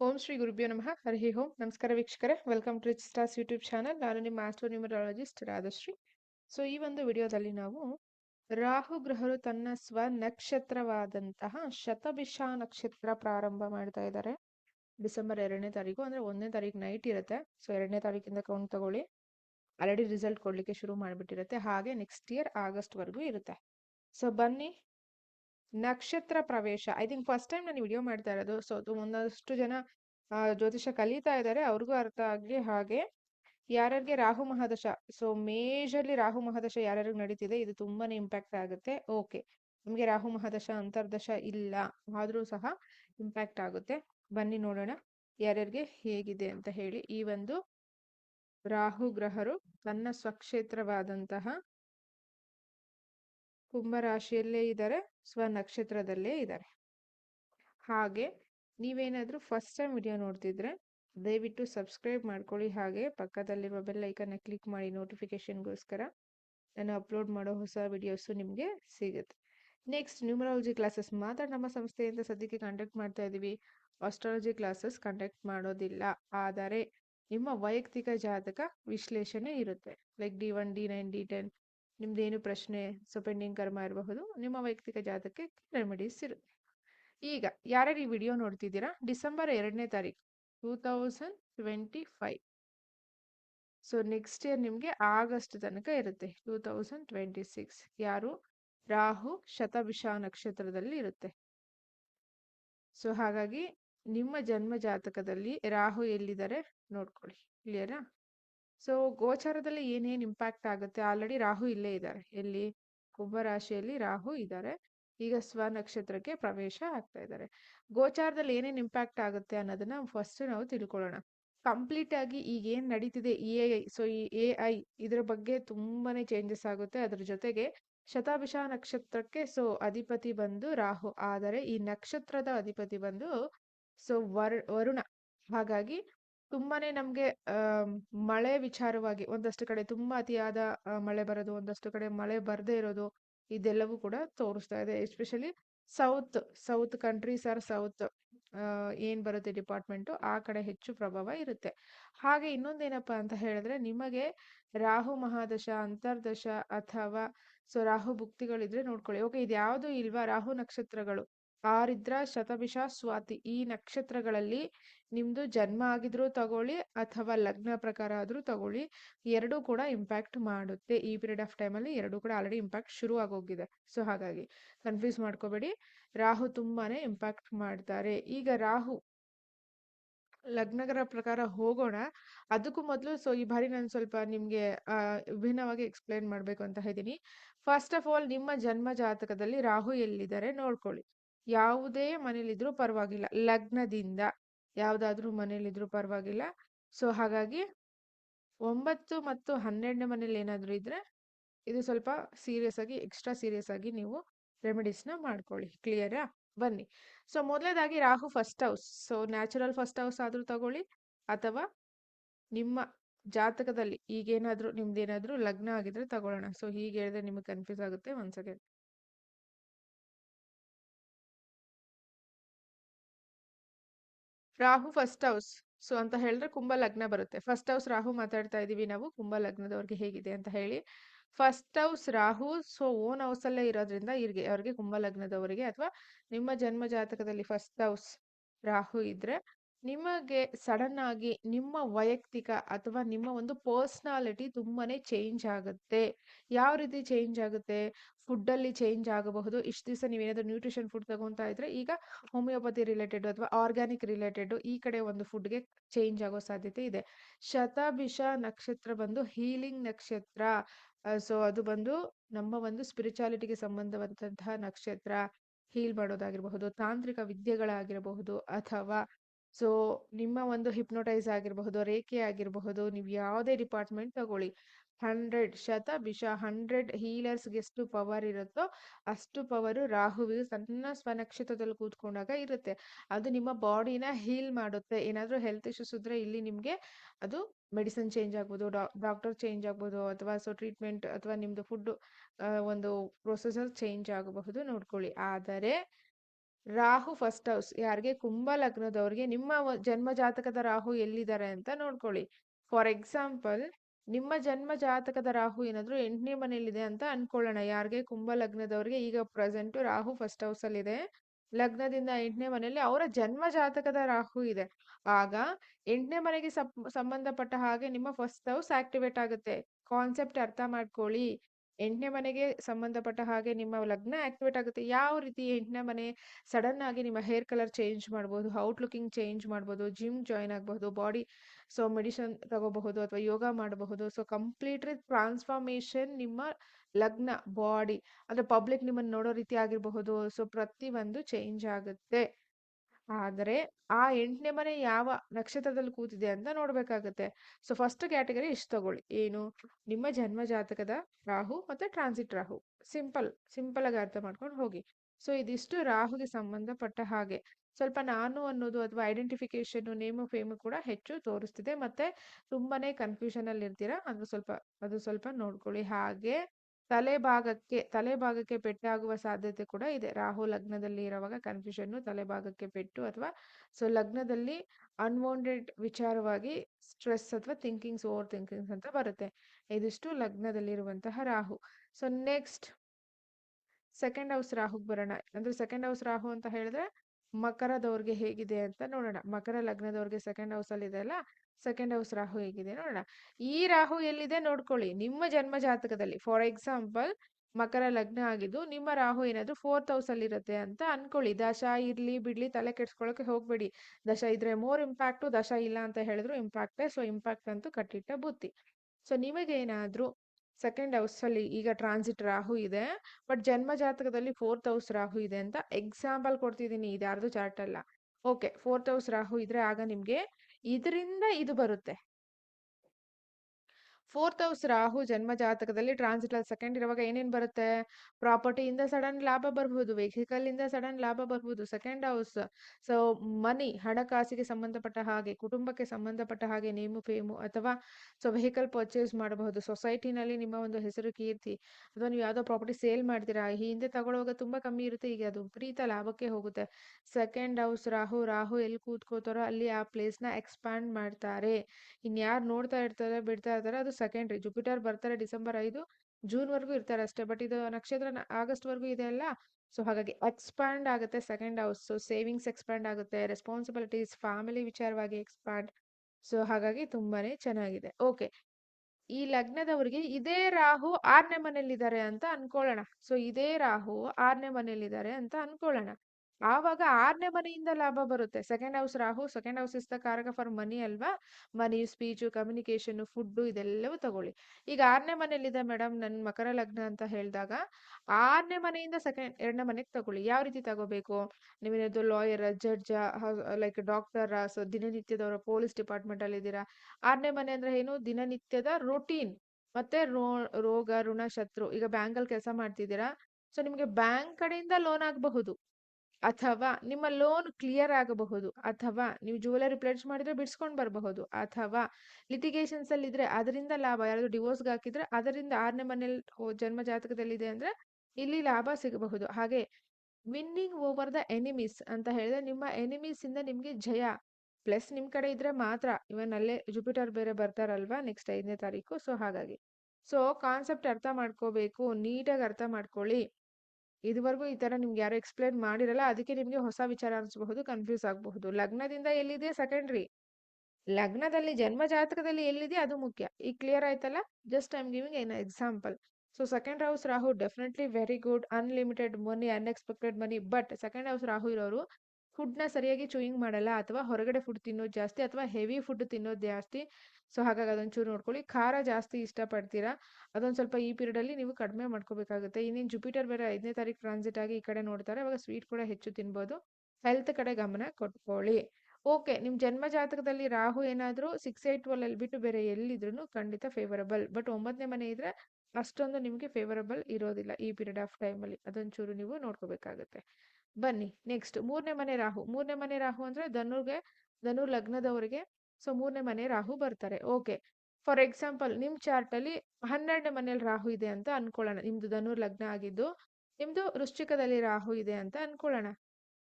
ಓಂ ಶ್ರೀ ಗುರುಭ್ಯೋ ನಮಃ. ಹರಿ ಓಂ. ನಮಸ್ಕಾರ ವೀಕ್ಷಕರೇ. Welcome to rich stars YouTube channel ನಾನು ನಿಮ್ಮ ಆಸ್ಟ್ರೋ ನ್ಯೂಮರಾಲಜಿಸ್ಟ್ ರಾಧಶ್ರೀ. ಸೊ ಈ ಒಂದು ವಿಡಿಯೋದಲ್ಲಿ ನಾವು ರಾಹು ಗ್ರಹರು ತನ್ನ ಸ್ವ ನಕ್ಷತ್ರವಾದಂತಹ ಶತಬಿಷಾ ನಕ್ಷತ್ರ ಪ್ರಾರಂಭ ಮಾಡ್ತಾ ಇದ್ದಾರೆ. ಡಿಸೆಂಬರ್ ಎರಡನೇ ತಾರೀಕು ಅಂದ್ರೆ ಒಂದನೇ ತಾರೀಕು ನೈಟ್ ಇರುತ್ತೆ. ಸೊ ಎರಡನೇ ತಾರೀಕಿಂದ ಕೌಂಟ್ ತಗೊಳ್ಳಿ. ಆಲ್ರೆಡಿ ರಿಸಲ್ಟ್ ಕೊಡ್ಲಿಕ್ಕೆ ಶುರು ಮಾಡಿಬಿಟ್ಟಿರುತ್ತೆ. ಹಾಗೆ ನೆಕ್ಸ್ಟ್ ಇಯರ್ ಆಗಸ್ಟ್ ವರೆಗೂ ಇರುತ್ತೆ. ಸೊ ಬನ್ನಿ. ನಕ್ಷತ್ರ ಪ್ರವೇಶ. ಐ ಥಿಂಕ್ ಫಸ್ಟ್ ಟೈಮ್ ನಾನು ವಿಡಿಯೋ ಮಾಡ್ತಾ ಇರೋದು. ಸೊ ಅದು ಒಂದಷ್ಟು ಜನ ಜ್ಯೋತಿಷ ಕಲಿತಾ ಇದ್ದಾರೆ. ಅವ್ರಿಗೂ ಅರ್ಥ ಆಗಲಿ ಹಾಗೆ. ಯಾರ್ಯಾರಿಗೆ ರಾಹು ಮಹಾದಶ? ಸೊ ಮೇಜರ್ಲಿ ರಾಹು ಮಹಾದಶ ಯಾರ್ಯಾರಿಗೆ ನಡೀತಿದೆ? ಇದು ತುಂಬಾನೇ ಇಂಪ್ಯಾಕ್ಟ್ ಆಗುತ್ತೆ. ಓಕೆ ನಿಮಗೆ ರಾಹು ಮಹಾದಶ, ಅಂತರ್ದಶ ಇಲ್ಲ. ಆದ್ರೂ ಸಹ ಇಂಪ್ಯಾಕ್ಟ್ ಆಗುತ್ತೆ. ಬನ್ನಿ ನೋಡೋಣ ಯಾರ್ಯಾರಿಗೆ ಹೇಗಿದೆ ಅಂತ ಹೇಳಿ. ಈ ಒಂದು ರಾಹು ಗ್ರಹರು ತನ್ನ ಸ್ವಕ್ಷೇತ್ರವಾದಂತಹ ಕುಂಭರಾಶಿಯಲ್ಲೇ ಇದ್ದಾರೆ ಸ್ವನಕ್ಷತ್ರದಲ್ಲೇ ಇದ್ದಾರೆ ಹಾಗೆ ನೀವೇನಾದರೂ ಫಸ್ಟ್ ಟೈಮ್ ವಿಡಿಯೋ ನೋಡ್ತಿದ್ರೆ, ದಯವಿಟ್ಟು ಸಬ್ಸ್ಕ್ರೈಬ್ ಮಾಡ್ಕೊಳ್ಳಿ. ಹಾಗೆ ಪಕ್ಕದಲ್ಲಿರುವ ಬೆಲ್ ಐಕನ್ನ ಕ್ಲಿಕ್ ಮಾಡಿ ನೋಟಿಫಿಕೇಶನ್ಗೋಸ್ಕರ ನಾನು ಅಪ್ಲೋಡ್ ಮಾಡೋ ಹೊಸ ವಿಡಿಯೋಸು ನಿಮಗೆ ಸಿಗುತ್ತೆ. ನೆಕ್ಸ್ಟ್ ನ್ಯೂಮರಾಲಜಿ ಕ್ಲಾಸಸ್ ಮಾತ್ರ ನಮ್ಮ ಸಂಸ್ಥೆಯಿಂದ ಸದ್ಯಕ್ಕೆ ಕಂಡಕ್ಟ್ ಮಾಡ್ತಾ ಇದ್ದೀವಿ ಆಸ್ಟ್ರಾಲಜಿ ಕ್ಲಾಸಸ್ ಕಂಡಕ್ಟ್ ಮಾಡೋದಿಲ್ಲ. ಆದರೆ ನಿಮ್ಮ ವೈಯಕ್ತಿಕ ಜಾತಕ ವಿಶ್ಲೇಷಣೆ ಇರುತ್ತೆ. Like D one D nine D ten ನಿಮ್ದೇನು ಪ್ರಶ್ನೆ ಸೊ ಪೆಂಡಿಂಗ್ ಕರ್ಮ ಇರಬಹುದು, ನಿಮ್ಮ ವೈಯಕ್ತಿಕ ಜಾತಕ್ಕೆ ರೆಮಿಡೀಸ್ ಇರುತ್ತೆ. ಈಗ ಯಾರ್ಯಾರು ಈ ವಿಡಿಯೋ ನೋಡ್ತಿದ್ದೀರಾ? ಡಿಸೆಂಬರ್ ಎರಡನೇ ತಾರೀಕು two thousand twenty five so next year ನಿಮಗೆ ಆಗಸ್ಟ್ ತನಕ ಇರುತ್ತೆ ಟೂ ತೌಸಂಡ್ ಟ್ವೆಂಟಿ ಸಿಕ್ಸ್ ಯಾರು? ರಾಹು ಶತಭಿಷ ನಕ್ಷತ್ರದಲ್ಲಿ ಇರುತ್ತೆ. ಸೊ ಹಾಗಾಗಿ ನಿಮ್ಮ ಜನ್ಮ ಜಾತಕದಲ್ಲಿ ರಾಹು ಎಲ್ಲಿದ್ದಾರೆ? ನೋಡ್ಕೊಳ್ಳಿ ಕ್ಲಿಯರಾ ಸೊ ಗೋಚಾರದಲ್ಲಿ ಏನೇನು ಇಂಪ್ಯಾಕ್ಟ್ ಆಗುತ್ತೆ? ಆಲ್ರೆಡಿ ರಾಹು ಇಲ್ಲೇ ಇದ್ದಾರೆ. ಎಲ್ಲಿ? ಕುಂಭರಾಶಿಯಲ್ಲಿ ರಾಹು ಇದ್ದಾರೆ. ಈಗ ಸ್ವ ನಕ್ಷತ್ರಕ್ಕೆ ಪ್ರವೇಶ ಆಗ್ತಾ ಇದ್ದಾರೆ. ಗೋಚಾರದಲ್ಲಿ ಏನೇನು ಇಂಪ್ಯಾಕ್ಟ್ ಆಗುತ್ತೆ ಅನ್ನೋದನ್ನ ಫಸ್ಟ್ ನಾವು ತಿಳ್ಕೊಳ್ಳೋಣ. ಕಂಪ್ಲೀಟ್ ಆಗಿ ಈಗ ಏನ್ ನಡೀತಿದೆ? ಎ ಐ ಸೊ ಈ ಎ ಐ ಇದ್ರ ಬಗ್ಗೆ ತುಂಬಾನೇ ಚೇಂಜಸ್ ಆಗುತ್ತೆ. ಅದ್ರ ಜೊತೆಗೆ ಶತಾಭಿಷ ನಕ್ಷತ್ರಕ್ಕೆ ಸೊ ಅಧಿಪತಿ ಬಂದು ರಾಹು. ಆದರೆ ಈ ನಕ್ಷತ್ರದ ಅಧಿಪತಿ ಬಂದು ಸೊ ವರ್, ವರುಣ. ಹಾಗಾಗಿ ತುಂಬಾನೇ ನಮ್ಗೆ ಮಳೆ ವಿಚಾರವಾಗಿ ಒಂದಷ್ಟು ಕಡೆ ತುಂಬಾ ಅತಿಯಾದ ಮಳೆ ಬರೋದು, ಒಂದಷ್ಟು ಕಡೆ ಮಳೆ ಬರದೇ ಇರೋದು ಇದೆಲ್ಲವೂ ಕೂಡ ತೋರಿಸ್ತಾ ಇದೆ. Especially south south countries or south ಏನ್ ಬರುತ್ತೆ ಡಿಪಾರ್ಟ್ಮೆಂಟ್ ಆ ಕಡೆ ಹೆಚ್ಚು ಪ್ರಭಾವ ಇರುತ್ತೆ. ಹಾಗೆ ಇನ್ನೊಂದೇನಪ್ಪ ಅಂತ ಹೇಳಿದ್ರೆ ನಿಮಗೆ ರಾಹು ಮಹಾದಶ, ಅಂತರ್ದಶ ಅಥವಾ ಸೊ ರಾಹು ಭುಕ್ತಿಗಳಿದ್ರೆ ನೋಡ್ಕೊಳ್ಳಿ. ಓಕೆ, ಇದ್ಯಾವುದು ಇಲ್ವಾ? ರಾಹು ನಕ್ಷತ್ರಗಳು. ಆರಿದ್ರ ಶತಭಿಷ ಸ್ವಾತಿ ಈ ನಕ್ಷತ್ರಗಳಲ್ಲಿ ನಿಮ್ದು ಜನ್ಮ ಆಗಿದ್ರೂ ತಗೊಳ್ಳಿ ಅಥವಾ ಲಗ್ನ ಪ್ರಕಾರ ಆದ್ರೂ ತಗೊಳ್ಳಿ. ಎರಡೂ ಕೂಡ ಇಂಪ್ಯಾಕ್ಟ್ ಮಾಡುತ್ತೆ. ಈ ಪೀರಿಯಡ್ ಆಫ್ ಟೈಮಲ್ಲಿ ಎರಡೂ ಕೂಡ ಆಲ್ರೆಡಿ ಇಂಪ್ಯಾಕ್ಟ್ ಶುರು ಆಗೋಗಿದೆ. ಸೊ ಹಾಗಾಗಿ ಕನ್ಫ್ಯೂಸ್ ಮಾಡ್ಕೋಬೇಡಿ. ರಾಹು ತುಂಬಾನೇ ಇಂಪ್ಯಾಕ್ಟ್ ಮಾಡ್ತಾರೆ. ಈಗ ರಾಹು ಲಗ್ನಗರ ಪ್ರಕಾರ ಹೋಗೋಣ. ಅದಕ್ಕೂ ಮೊದಲು ಸೊ ಈ ಬಾರಿ ನಾನು ಸ್ವಲ್ಪ ನಿಮ್ಗೆ ವಿಭಿನ್ನವಾಗಿ ಎಕ್ಸ್ಪ್ಲೈನ್ ಮಾಡಬೇಕು ಅಂತ ಇದ್ದೀನಿ. ಫಸ್ಟ್ ಆಫ್ ಆಲ್ ನಿಮ್ಮ ಜನ್ಮ ಜಾತಕದಲ್ಲಿ ರಾಹು ಎಲ್ಲಿದ್ದಾರೆ ನೋಡ್ಕೊಳ್ಳಿ. ಯಾವುದೇ ಮನೇಲಿದ್ರೂ ಪರವಾಗಿಲ್ಲ. ಲಗ್ನದಿಂದ ಯಾವುದಾದ್ರೂ ಮನೇಲಿದ್ರೂ ಪರವಾಗಿಲ್ಲ. ಸೊ, ಹಾಗಾಗಿ ಒಂಬತ್ತು ಮತ್ತು ಹನ್ನೆರಡನೇ ಮನೇಲಿ ಏನಾದರೂ ಇದ್ದರೆ ಇದು ಸ್ವಲ್ಪ ಸೀರಿಯಸ್ ಆಗಿ, ಎಕ್ಸ್ಟ್ರಾ ಸೀರಿಯಸ್ ಆಗಿ ನೀವು ರೆಮಿಡೀಸ್ನ ಮಾಡ್ಕೊಳ್ಳಿ. ಕ್ಲಿಯರಾ ಬನ್ನಿ. ಸೊ, ಮೊದಲನೇದಾಗಿ Rahu first house. So, natural first house ಆದರೂ ತಗೊಳ್ಳಿ ಅಥವಾ ನಿಮ್ಮ ಜಾತಕದಲ್ಲಿ ಈಗೇನಾದರೂ ನಿಮ್ದೇನಾದರೂ ಲಗ್ನ ಆಗಿದ್ರೆ ತಗೊಳ್ಳೋಣ. ಸೊ, ಹೀಗೆ ಹೇಳಿದ್ರೆ ನಿಮಗೆ ಕನ್ಫ್ಯೂಸ್ ಆಗುತ್ತೆ ಒಂದು second Rahu first house so ಅಂತ ಹೇಳಿದ್ರೆ ಕುಂಭ ಲಗ್ನ ಬರುತ್ತೆ. ಫಸ್ಟ್ ಹೌಸ್ ರಾಹು ಮಾತಾಡ್ತಾ ಇದೀವಿ ನಾವು. ಕುಂಭ ಲಗ್ನದವ್ರಿಗೆ ಹೇಗಿದೆ ಅಂತ ಹೇಳಿ. First house Rahu so own house ಅಲ್ಲೇ ಇರೋದ್ರಿಂದ ಇವ್ರಿಗೆ, ಅವ್ರಿಗೆ ಕುಂಭ ಲಗ್ನದವರಿಗೆ ಅಥವಾ ನಿಮ್ಮ ಜನ್ಮ ಜಾತಕದಲ್ಲಿ ಫಸ್ಟ್ ಹೌಸ್ ರಾಹು ಇದ್ರೆ ನಿಮಗೆ ಸಡನ್ ಆಗಿ ನಿಮ್ಮ ವೈಯಕ್ತಿಕ ಅಥವಾ ನಿಮ್ಮ ಒಂದು ಪರ್ಸ್ನಾಲಿಟಿ ತುಂಬಾನೇ ಚೇಂಜ್ ಆಗುತ್ತೆ. ಯಾವ ರೀತಿ ಚೇಂಜ್ ಆಗುತ್ತೆ? ಫುಡ್ಡಲ್ಲಿ ಚೇಂಜ್ ಆಗಬಹುದು. ಇಷ್ಟು ದಿವಸ ನೀವೇನಾದರೂ ನ್ಯೂಟ್ರಿಷನ್ ಫುಡ್ ತಗೊತಾ ಇದ್ರೆ ಈಗ ಹೋಮಿಯೋಪತಿ ರಿಲೇಟೆಡ್ ಅಥವಾ ಆರ್ಗ್ಯಾನಿಕ್ ರಿಲೇಟೆಡ್ ಈ ಕಡೆ ಒಂದು ಫುಡ್ಗೆ ಚೇಂಜ್ ಆಗೋ ಸಾಧ್ಯತೆ ಇದೆ. ಶತಭಿಷ ನಕ್ಷತ್ರ ಬಂದು ಹೀಲಿಂಗ್ ನಕ್ಷತ್ರ. ಸೊ ಅದು ಬಂದು ನಮ್ಮ ಒಂದು ಸ್ಪಿರಿಚುಯಾಲಿಟಿಗೆ ಸಂಬಂಧವಂತಹ ನಕ್ಷತ್ರ. ಹೀಲ್ ಮಾಡೋದಾಗಿರಬಹುದು, ತಾಂತ್ರಿಕ ವಿದ್ಯೆಗಳಾಗಿರಬಹುದು ಅಥವಾ ಸೊ, ನಿಮ್ಮ ಒಂದು ಹಿಪ್ನೋಟೈಸ್ ಆಗಿರಬಹುದು, ರೇಖೆ ಆಗಿರಬಹುದು, ನೀವು ಯಾವುದೇ ಡಿಪಾರ್ಟ್ಮೆಂಟ್ ತಗೊಳ್ಳಿ. ಹಂಡ್ರೆಡ್ ಶತ ಬಿಷ ಹಂಡ್ರೆಡ್ ಹೀಲರ್ಸ್ಗೆ ಎಷ್ಟು ಪವರ್ ಇರುತ್ತೋ, ಅಷ್ಟು ಪವರು ರಾಹುವಿಗೆ ಸಣ್ಣ ಸ್ವನಕ್ಷತ್ರದಲ್ಲಿ ಕೂತ್ಕೊಂಡಾಗ ಇರುತ್ತೆ. ಅದು ನಿಮ್ಮ ಬಾಡಿನ ಹೀಲ್ ಮಾಡುತ್ತೆ. ಏನಾದರೂ ಹೆಲ್ತ್ ಇಶ್ಯೂಸ್ ಇದ್ರೆ ಇಲ್ಲಿ ನಿಮಗೆ ಅದು ಮೆಡಿಸಿನ್ ಚೇಂಜ್ ಆಗ್ಬೋದು ಡಾಕ್ಟರ್ ಚೇಂಜ್ ಆಗ್ಬೋದು, ಅಥವಾ ಸೊ, ಟ್ರೀಟ್ಮೆಂಟ್ ಅಥವಾ ನಿಮ್ಮದು ಫುಡ್ ಒಂದು ಪ್ರೊಸೆಸರ್ ಚೇಂಜ್ ಆಗಬಹುದು ನೋಡ್ಕೊಳ್ಳಿ. ಆದರೆ ರಾಹು ಫಸ್ಟ್ ಹೌಸ್ ಯಾರಿಗೆ? ಕುಂಭ ಲಗ್ನದವ್ರಿಗೆ. ನಿಮ್ಮ ಜನ್ಮ ಜಾತಕದ ರಾಹು ಎಲ್ಲಿದ್ದಾರೆ ಅಂತ ನೋಡ್ಕೊಳ್ಳಿ. ಫಾರ್ ಎಕ್ಸಾಂಪಲ್ ನಿಮ್ಮ ಜನ್ಮ ಜಾತಕದ ರಾಹು ಏನಾದ್ರು ಎಂಟನೇ ಮನೆಯಲ್ಲಿದೆ ಅಂತ ಅನ್ಕೊಳ್ಳೋಣ. ಯಾರಿಗೆ? ಕುಂಭ ಲಗ್ನದವ್ರಿಗೆ. ಈಗ ಪ್ರೆಸೆಂಟ್ ರಾಹು ಫಸ್ಟ್ ಹೌಸ್ ಅಲ್ಲಿ ಇದೆ ಲಗ್ನದಿಂದ ಎಂಟನೇ ಮನೆಯಲ್ಲಿ ಅವರ ಜನ್ಮ ಜಾತಕದ ರಾಹು ಇದೆ. ಆಗ ಎಂಟನೇ ಮನೆಗೆ ಸಂಬಂಧಪಟ್ಟ ಹಾಗೆ ನಿಮ್ಮ ಫಸ್ಟ್ ಹೌಸ್ ಆಕ್ಟಿವೇಟ್ ಆಗುತ್ತೆ. ಕಾನ್ಸೆಪ್ಟ್ ಅರ್ಥ ಮಾಡ್ಕೊಳ್ಳಿ. ಎಂಟನೇ ಮನೆಗೆ ಸಂಬಂಧಪಟ್ಟ ಹಾಗೆ ನಿಮ್ಮ ಲಗ್ನ ಆಕ್ಟಿವೇಟ್ ಆಗುತ್ತೆ. ಯಾವ ರೀತಿ ಎಂಟನೇ ಮನೆ ಸಡನ್ ಆಗಿ ನಿಮ್ಮ ಹೇರ್ ಕಲರ್ ಚೇಂಜ್ ಮಾಡ್ಬೋದು, ಔಟ್ಲುಕಿಂಗ್ ಚೇಂಜ್ ಮಾಡ್ಬೋದು, ಜಿಮ್ ಜಾಯಿನ್ ಆಗಬಹುದು, ಬಾಡಿ ಸೊ ಮೆಡಿಸನ್ ತಗೋಬಹುದು ಅಥವಾ ಯೋಗ ಮಾಡಬಹುದು. ಸೊ ಕಂಪ್ಲೀಟ್ಲಿ ಟ್ರಾನ್ಸ್ಫಾರ್ಮೇಶನ್ ನಿಮ್ಮ ಲಗ್ನ, ಬಾಡಿ, ಅಂದ್ರೆ ಪಬ್ಲಿಕ್ ನಿಮ್ಮನ್ನು ನೋಡೋ ರೀತಿ ಆಗಿರಬಹುದು. ಸೊ ಪ್ರತಿಯೊಂದು ಚೇಂಜ್ ಆಗುತ್ತೆ. ಆದರೆ ಆ ಎಂಟನೇ ಮನೆ ಯಾವ ನಕ್ಷತ್ರದಲ್ಲಿ ಕೂತಿದೆ ಅಂತ ನೋಡ್ಬೇಕಾಗತ್ತೆ. ಸೊ ಫಸ್ಟ್ ಕ್ಯಾಟಗರಿ ಇಷ್ಟು ತಗೊಳ್ಳಿ. ಏನು? ನಿಮ್ಮ ಜನ್ಮ ಜಾತಕದ ರಾಹು ಮತ್ತೆ ಟ್ರಾನ್ಸಿಟ್ ರಾಹು. ಸಿಂಪಲ್ ಸಿಂಪಲ್ ಆಗಿ ಅರ್ಥ ಮಾಡ್ಕೊಂಡು ಹೋಗಿ. ಸೊ ಇದಿಷ್ಟು ರಾಹುಗೆ ಸಂಬಂಧಪಟ್ಟ ಹಾಗೆ. ಸ್ವಲ್ಪ ನಾನು ಅನ್ನೋದು ಅಥವಾ ಐಡೆಂಟಿಫಿಕೇಶನ್ ನೇಮು ಫೇಮು ಕೂಡ ಹೆಚ್ಚು ತೋರಿಸ್ತಿದೆ. ಮತ್ತೆ ತುಂಬಾನೇ ಕನ್ಫ್ಯೂಷನ್ ಅಲ್ಲಿ ಇರ್ತೀರಾ ಅದು ಸ್ವಲ್ಪ ಅದು ಸ್ವಲ್ಪ ನೋಡ್ಕೊಳ್ಳಿ. ಹಾಗೆ ತಲೆ ಭಾಗಕ್ಕೆ ತಲೆ ಭಾಗಕ್ಕೆ ಪೆಟ್ಟಾಗುವ ಸಾಧ್ಯತೆ ಕೂಡ ಇದೆ. ರಾಹು ಲಗ್ನದಲ್ಲಿ ಇರುವಾಗ ಕನ್ಫ್ಯೂಷನ್ ತಲೆಭಾಗಕ್ಕೆ ಪೆಟ್ಟು ಅಥವಾ ಸೊ ಲಗ್ನದಲ್ಲಿ ಅನ್ವಾಂಟೆಡ್ ವಿಚಾರವಾಗಿ ಸ್ಟ್ರೆಸ್ ಅಥವಾ ಥಿಂಕಿಂಗ್ಸ್ ಓವರ್ ಥಿಂಕಿಂಗ್ಸ್ ಅಂತ ಬರುತ್ತೆ. ಇದಿಷ್ಟು ಲಗ್ನದಲ್ಲಿರುವಂತಹ Rahu. So next second house ರಾಹುಗೆ ಬರೋಣ. ಅಂದ್ರೆ ಸೆಕೆಂಡ್ ಹೌಸ್ ರಾಹು ಅಂತ ಹೇಳಿದ್ರೆ ಮಕರದವ್ರಿಗೆ ಹೇಗಿದೆ ಅಂತ ನೋಡೋಣ. ಮಕರ ಲಗ್ನದವ್ರಿಗೆ ಸೆಕೆಂಡ್ ಹೌಸ್ ಅಲ್ಲಿ ಇದೆ ಅಲ್ಲ? ಸೆಕೆಂಡ್ ಹೌಸ್ ರಾಹು ಹೇಗಿದೆ ನೋಡೋಣ. ಈ ರಾಹು ಎಲ್ಲಿದೆ ನೋಡ್ಕೊಳ್ಳಿ, ನಿಮ್ಮ ಜನ್ಮ ಜಾತಕದಲ್ಲಿ ಫಾರ್ ಎಕ್ಸಾಂಪಲ್ ಮಕರ ಲಗ್ನ ಆಗಿದ್ದು, ನಿಮ್ಮ ರಾಹು ಏನಾದ್ರು ಫೋರ್ತ್ ಹೌಸ್ ಅಲ್ಲಿ ಇರುತ್ತೆ ಅಂತ ಅನ್ಕೊಳ್ಳಿ. ದಶ ಇರ್ಲಿ ಬಿಡ್ಲಿ ತಲೆ ಕೆಡ್ಸ್ಕೊಳಕ್ಕೆ ಹೋಗ್ಬೇಡಿ. ದಶ ಇದ್ರೆ ಮೋರ್ ಇಂಪ್ಯಾಕ್ಟು ದಶ ಇಲ್ಲ ಅಂತ ಹೇಳಿದ್ರು ಇಂಪ್ಯಾಕ್ಟೇ ಸೊ ಇಂಪ್ಯಾಕ್ಟ್ ಅಂತೂ ಕಟ್ಟಿಟ್ಟ ಬುತ್ತಿ. ಸೊ ನಿಮಗೇನಾದ್ರೂ ಸೆಕೆಂಡ್ ಹೌಸ್ ಅಲ್ಲಿ ಈಗ ಟ್ರಾನ್ಸಿಟ್ ರಾಹು ಇದೆ ಬಟ್ ಜನ್ಮ ಜಾತಕದಲ್ಲಿ ಫೋರ್ತ್ ಹೌಸ್ ರಾಹು ಇದೆ ಅಂತ ಎಕ್ಸಾಂಪಲ್ ಕೊಡ್ತಿದ್ದೀನಿ, ಇದ್ಯಾರ್ದು ಚಾರ್ಟ್ ಅಲ್ಲ. ಓಕೆ ಫೋರ್ತ್ ಹೌಸ್ ರಾಹು ಇದ್ರೆ ಆಗ ನಿಮ್ಗೆ ಇದರಿಂದ ಇದು ಬರುತ್ತೆ. ಫೋರ್ತ್ ಹೌಸ್ ರಾಹು ಜನ್ಮ ಜಾತಕದಲ್ಲಿ ಟ್ರಾನ್ಸಿಟ್ ಅಲ್ಲಿ ಸೆಕೆಂಡ್ ಇರುವಾಗ ಏನೇನು ಬರುತ್ತೆ? ಪ್ರಾಪರ್ಟಿಯಿಂದ ಸಡನ್ ಲಾಭ ಬರಬಹುದು ವೆಹಿಕಲ್ ಇಂದ ಸಡನ್ ಲಾಭ ಬರಬಹುದು ಸೆಕೆಂಡ್ ಹೌಸ್ ಸೊ ಮನಿ ಹಣಕಾಸಿಗೆ ಸಂಬಂಧಪಟ್ಟ ಹಾಗೆ, ಕುಟುಂಬಕ್ಕೆ ಸಂಬಂಧಪಟ್ಟ ಹಾಗೆ ನೇಮು ಫೇಮು ಅಥವಾ ಸೊ ವೆಹಿಕಲ್ ಪರ್ಚೇಸ್ ಮಾಡಬಹುದು. ಸೊಸೈಟಿನಲ್ಲಿ ನಿಮ್ಮ ಒಂದು ಹೆಸರು, ಕೀರ್ತಿ ಅಥವಾ ನೀವು ಯಾವುದೋ ಪ್ರಾಪರ್ಟಿ ಸೇಲ್ ಮಾಡ್ತೀರಾ, ಈ ಹಿಂದೆ ತಗೊಳ್ಳುವಾಗ ತುಂಬಾ ಕಮ್ಮಿ ಇರುತ್ತೆ ಈಗ ಅದು ವಿಪರೀತ ಲಾಭಕ್ಕೆ ಹೋಗುತ್ತೆ. ಸೆಕೆಂಡ್ ಹೌಸ್ ರಾಹು ರಾಹು ಎಲ್ಲಿ ಕೂತ್ಕೋತಾರೋ ಅಲ್ಲಿ ಆ ಪ್ಲೇಸ್ನ ಎಕ್ಸ್ಪ್ಯಾಂಡ್ ಮಾಡ್ತಾರೆ. ಇನ್ಯಾರು ನೋಡ್ತಾ ಇರ್ತಾರೆ, ಬಿಡ್ತಾ ಇರ್ತಾರೆ, ಅದು ಸೆಕೆಂಡ್ರಿ ಜುಪಿಟರ್ ಬರ್ತಾರೆ ಡಿಸೆಂಬರ್ ಐದು ಜೂನ್ ವರೆಗೂ ಇರ್ತಾರೆ ಅಷ್ಟೇ ಬಟ್ ಇದು ನಕ್ಷತ್ರ ಆಗಸ್ಟ್ ವರೆಗೂ ಇದೆ ಅಲ್ಲ ಸೊ ಹಾಗಾಗಿ ಎಕ್ಸ್ಪ್ಯಾಂಡ್ ಆಗುತ್ತೆ second house so savings expand ಆಗುತ್ತೆ ರೆಸ್ಪಾನ್ಸಿಬಿಲಿಟೀಸ್ ಫ್ಯಾಮಿಲಿ ವಿಚಾರವಾಗಿ ಎಕ್ಸ್ಪ್ಯಾಂಡ್ ಸೊ ಹಾಗಾಗಿ ತುಂಬಾನೇ ಚೆನ್ನಾಗಿದೆ. ಓಕೆ ಈ ಲಗ್ನದವರಿಗೆ ಇದೇ ರಾಹು ಆರನೇ ಮನೆಯಲ್ಲಿದ್ದಾರೆ ಅಂತ ಅನ್ಕೊಳ್ಳೋಣ ಸೊ ಇದೇ ರಾಹು ಆರನೇ ಮನೆಯಲ್ಲಿದ್ದಾರೆ ಅಂತ ಅನ್ಕೊಳ್ಳೋಣ. ಆವಾಗ ಆರನೇ ಮನೆಯಿಂದ ಲಾಭ ಬರುತ್ತೆ. Second house Rahu second house is the ಕಾರಕ ಫಾರ್ ಮನಿ ಅಲ್ವಾ? ಮನಿ ಸ್ಪೀಚು ಕಮ್ಯುನಿಕೇಶನ್ ಫುಡ್ಡು ಇದೆಲ್ಲವೂ ತಗೊಳ್ಳಿ. ಈಗ ಆರನೇ ಮನೆಯಲ್ಲಿದೆ ಮೇಡಮ್ ನನ್ನ ಮಕರ ಲಗ್ನ ಅಂತ ಹೇಳಿದಾಗ, ಆರನೇ ಮನೆಯಿಂದ ಸೆಕೆಂಡ್ ಎರಡನೇ ಮನೆಗೆ ತಗೊಳ್ಳಿ. ಯಾವ ರೀತಿ ತಗೋಬೇಕು? ನೀವೇನಾದ್ರು ಲಾಯರ್ ಜಡ್ಜ ಲೈಕ್ ಡಾಕ್ಟರ್ ದಿನನಿತ್ಯದವರ ಪೊಲೀಸ್ ಡಿಪಾರ್ಟ್ಮೆಂಟ್ ಅಲ್ಲಿ ಇದ್ದೀರಾ? ಆರನೇ ಮನೆ ಅಂದ್ರೆ ಏನು? ದಿನನಿತ್ಯದ ರೂಟೀನ್ ಮತ್ತೆ ರೋ, ರೋಗ, ಋಣ, ಶತ್ರು, ಈಗ ಬ್ಯಾಂಕಲ್ಲಿ ಕೆಲಸ ಮಾಡ್ತಿದ್ದೀರಾ? ಸೊ ನಿಮಗೆ ಬ್ಯಾಂಕ್ ಕಡೆಯಿಂದ ಲೋನ್ ಆಗಬಹುದು. ಅಥವಾ ನಿಮ್ಮ ಲೋನ್ ಕ್ಲಿಯರ್ ಆಗಬಹುದು, ಅಥವಾ ನೀವು ಜ್ಯುವೆಲರಿ ಪ್ಲೇಡ್ಸ್ ಮಾಡಿದ್ರೆ ಬಿಡಿಸ್ಕೊಂಡು ಬರಬಹುದು, ಅಥವಾ ಲಿಟಿಗೇಷನ್ಸ್ ಅಲ್ಲಿ ಇದ್ರೆ ಅದರಿಂದ ಲಾಭ, ಯಾರಾದ್ರೂ ಡಿವೋರ್ಸ್ಗೆ ಹಾಕಿದ್ರೆ ಅದರಿಂದ ಆರನೇ ಮನೇಲಿ ಜನ್ಮ ಜಾತಕದಲ್ಲಿ ಇದೆ ಅಂದ್ರೆ ಇಲ್ಲಿ ಲಾಭ ಸಿಗಬಹುದು. ಹಾಗೆ ವಿನ್ನಿಂಗ್ ಓವರ್ ದ ಎನಿಮೀಸ್ ಅಂತ ಹೇಳಿದ್ರೆ ನಿಮ್ಮ ಎನಿಮೀಸ್ ಇಂದ ನಿಮ್ಗೆ ಜಯ ಪ್ಲಸ್ ನಿಮ್ ಕಡೆ ಇದ್ರೆ ಮಾತ್ರ. ಇವನ್ ಅಲ್ಲೇ ಜುಪಿಟರ್ ಬೇರೆ ಬರ್ತಾರಲ್ವಾ ನೆಕ್ಸ್ಟ್ ಐದನೇ ತಾರೀಕು ಸೊ ಹಾಗಾಗಿ. ಸೊ ಕಾನ್ಸೆಪ್ಟ್ ಅರ್ಥ ಮಾಡ್ಕೋಬೇಕು ನೀಟಾಗಿ ಅರ್ಥ ಮಾಡ್ಕೊಳ್ಳಿ. ಇದುವರೆಗೂ ಈ ತರ ನಿಮ್ಗೆ ಯಾರು ಎಕ್ಸ್ಪ್ಲೇನ್ ಮಾಡಿರಲ್ಲ, ಅದಕ್ಕೆ ನಿಮ್ಗೆ ಹೊಸ ವಿಚಾರ ಅನಿಸಬಹುದು ಕನ್ಫ್ಯೂಸ್ ಆಗಬಹುದು. ಲಗ್ನದಿಂದ ಎಲ್ಲಿದೆ ಸೆಕೆಂಡ್ರಿ ಲಗ್ನದಲ್ಲಿ ಜನ್ಮ ಜಾತಕದಲ್ಲಿ ಎಲ್ಲಿದೆ ಅದು ಮುಖ್ಯ. ಈಗ ಕ್ಲಿಯರ್ ಆಯ್ತಲ್ಲ? Just I'm giving an example so second house Rahu definitely very good unlimited money unexpected money but second house Rahu ಇರೋರು ಫುಡ್ನ ಸರಿಯಾಗಿ ಚೂಯಿಂಗ್ ಮಾಡಲ್ಲ ಅಥವಾ ಹೊರಗಡೆ ಫುಡ್ ತಿನ್ನೋದು ಜಾಸ್ತಿ ಅಥವಾ ಹೆವಿ ಫುಡ್ ತಿನ್ನೋದು ಜಾಸ್ತಿ. ಸೊ ಹಾಗಾಗಿ ಅದೊಂಚೂರು ನೋಡ್ಕೊಳ್ಳಿ. ಖಾರ ಜಾಸ್ತಿ ಇಷ್ಟಪಡ್ತೀರಾ? ಅದೊಂದು ಸ್ವಲ್ಪ ಈ ಪೀರಿಯಡಲ್ಲಿ ನೀವು ಕಡಿಮೆ ಮಾಡ್ಕೋಬೇಕಾಗುತ್ತೆ. ಇನ್ನೇನು ಜುಪಿಟರ್ ಬೇರೆ ಐದನೇ ತಾರೀಕು ಟ್ರಾನ್ಸಿಟ್ ಆಗಿ ಈ ಕಡೆ ನೋಡ್ತಾರೆ. ಅವಾಗ ಸ್ವೀಟ್ ಕೂಡ ಹೆಚ್ಚು ತಿನ್ಬೋದು. ಹೆಲ್ತ್ ಕಡೆ ಗಮನ ಕೊಟ್ಕೊಳ್ಳಿ. ಓಕೆ ನಿಮ್ಮ ಜನ್ಮ ಜಾತಕದಲ್ಲಿ ರಾಹು ಏನಾದರೂ ಸಿಕ್ಸ್ ಏಟ್ ಟ್ವೆಲ್ ಬಿಟ್ಟು ಬೇರೆ ಎಲ್ಲಿದ್ರು ಖಂಡಿತ ಫೇವರಬಲ್ ಬಟ್ ಒಂಬತ್ತನೇ ಮನೆ ಇದ್ರೆ ಅಷ್ಟೊಂದು ನಿಮಗೆ ಫೇವರಬಲ್ ಇರೋದಿಲ್ಲ ಈ ಪೀರಿಯಡ್ ಆಫ್ ಟೈಮಲ್ಲಿ ಅದೊಂಚೂರು ನೀವು ನೋಡ್ಕೋಬೇಕಾಗುತ್ತೆ. ಬನ್ನಿ ನೆಕ್ಸ್ಟ್ ಮೂರನೇ ಮನೆ ರಾಹು. ಮೂರನೇ ಮನೆ ರಾಹು ಅಂದ್ರೆ ಧನುರ್ಗೆ ಧನು ಲಗ್ನದವರಿಗೆ. ಸೊ ಮೂರನೇ ಮನೆ ರಾಹು ಬರ್ತಾರೆ. ಓಕೆ ಫಾರ್ ಎಕ್ಸಾಂಪಲ್ ನಿಮ್ ಚಾರ್ಟ್ ಅಲ್ಲಿ ಹನ್ನೆರಡನೇ ಮನೇಲಿ ರಾಹು ಇದೆ ಅಂತ ಅನ್ಕೊಳ್ಳೋಣ. ನಿಮ್ದು ಧನುರ್ ಲಗ್ನ ಆಗಿದ್ದು, ನಿಮ್ದು ವೃಶ್ಚಿಕದಲ್ಲಿ ರಾಹು ಇದೆ ಅಂತ ಅನ್ಕೊಳ್ಳೋಣ.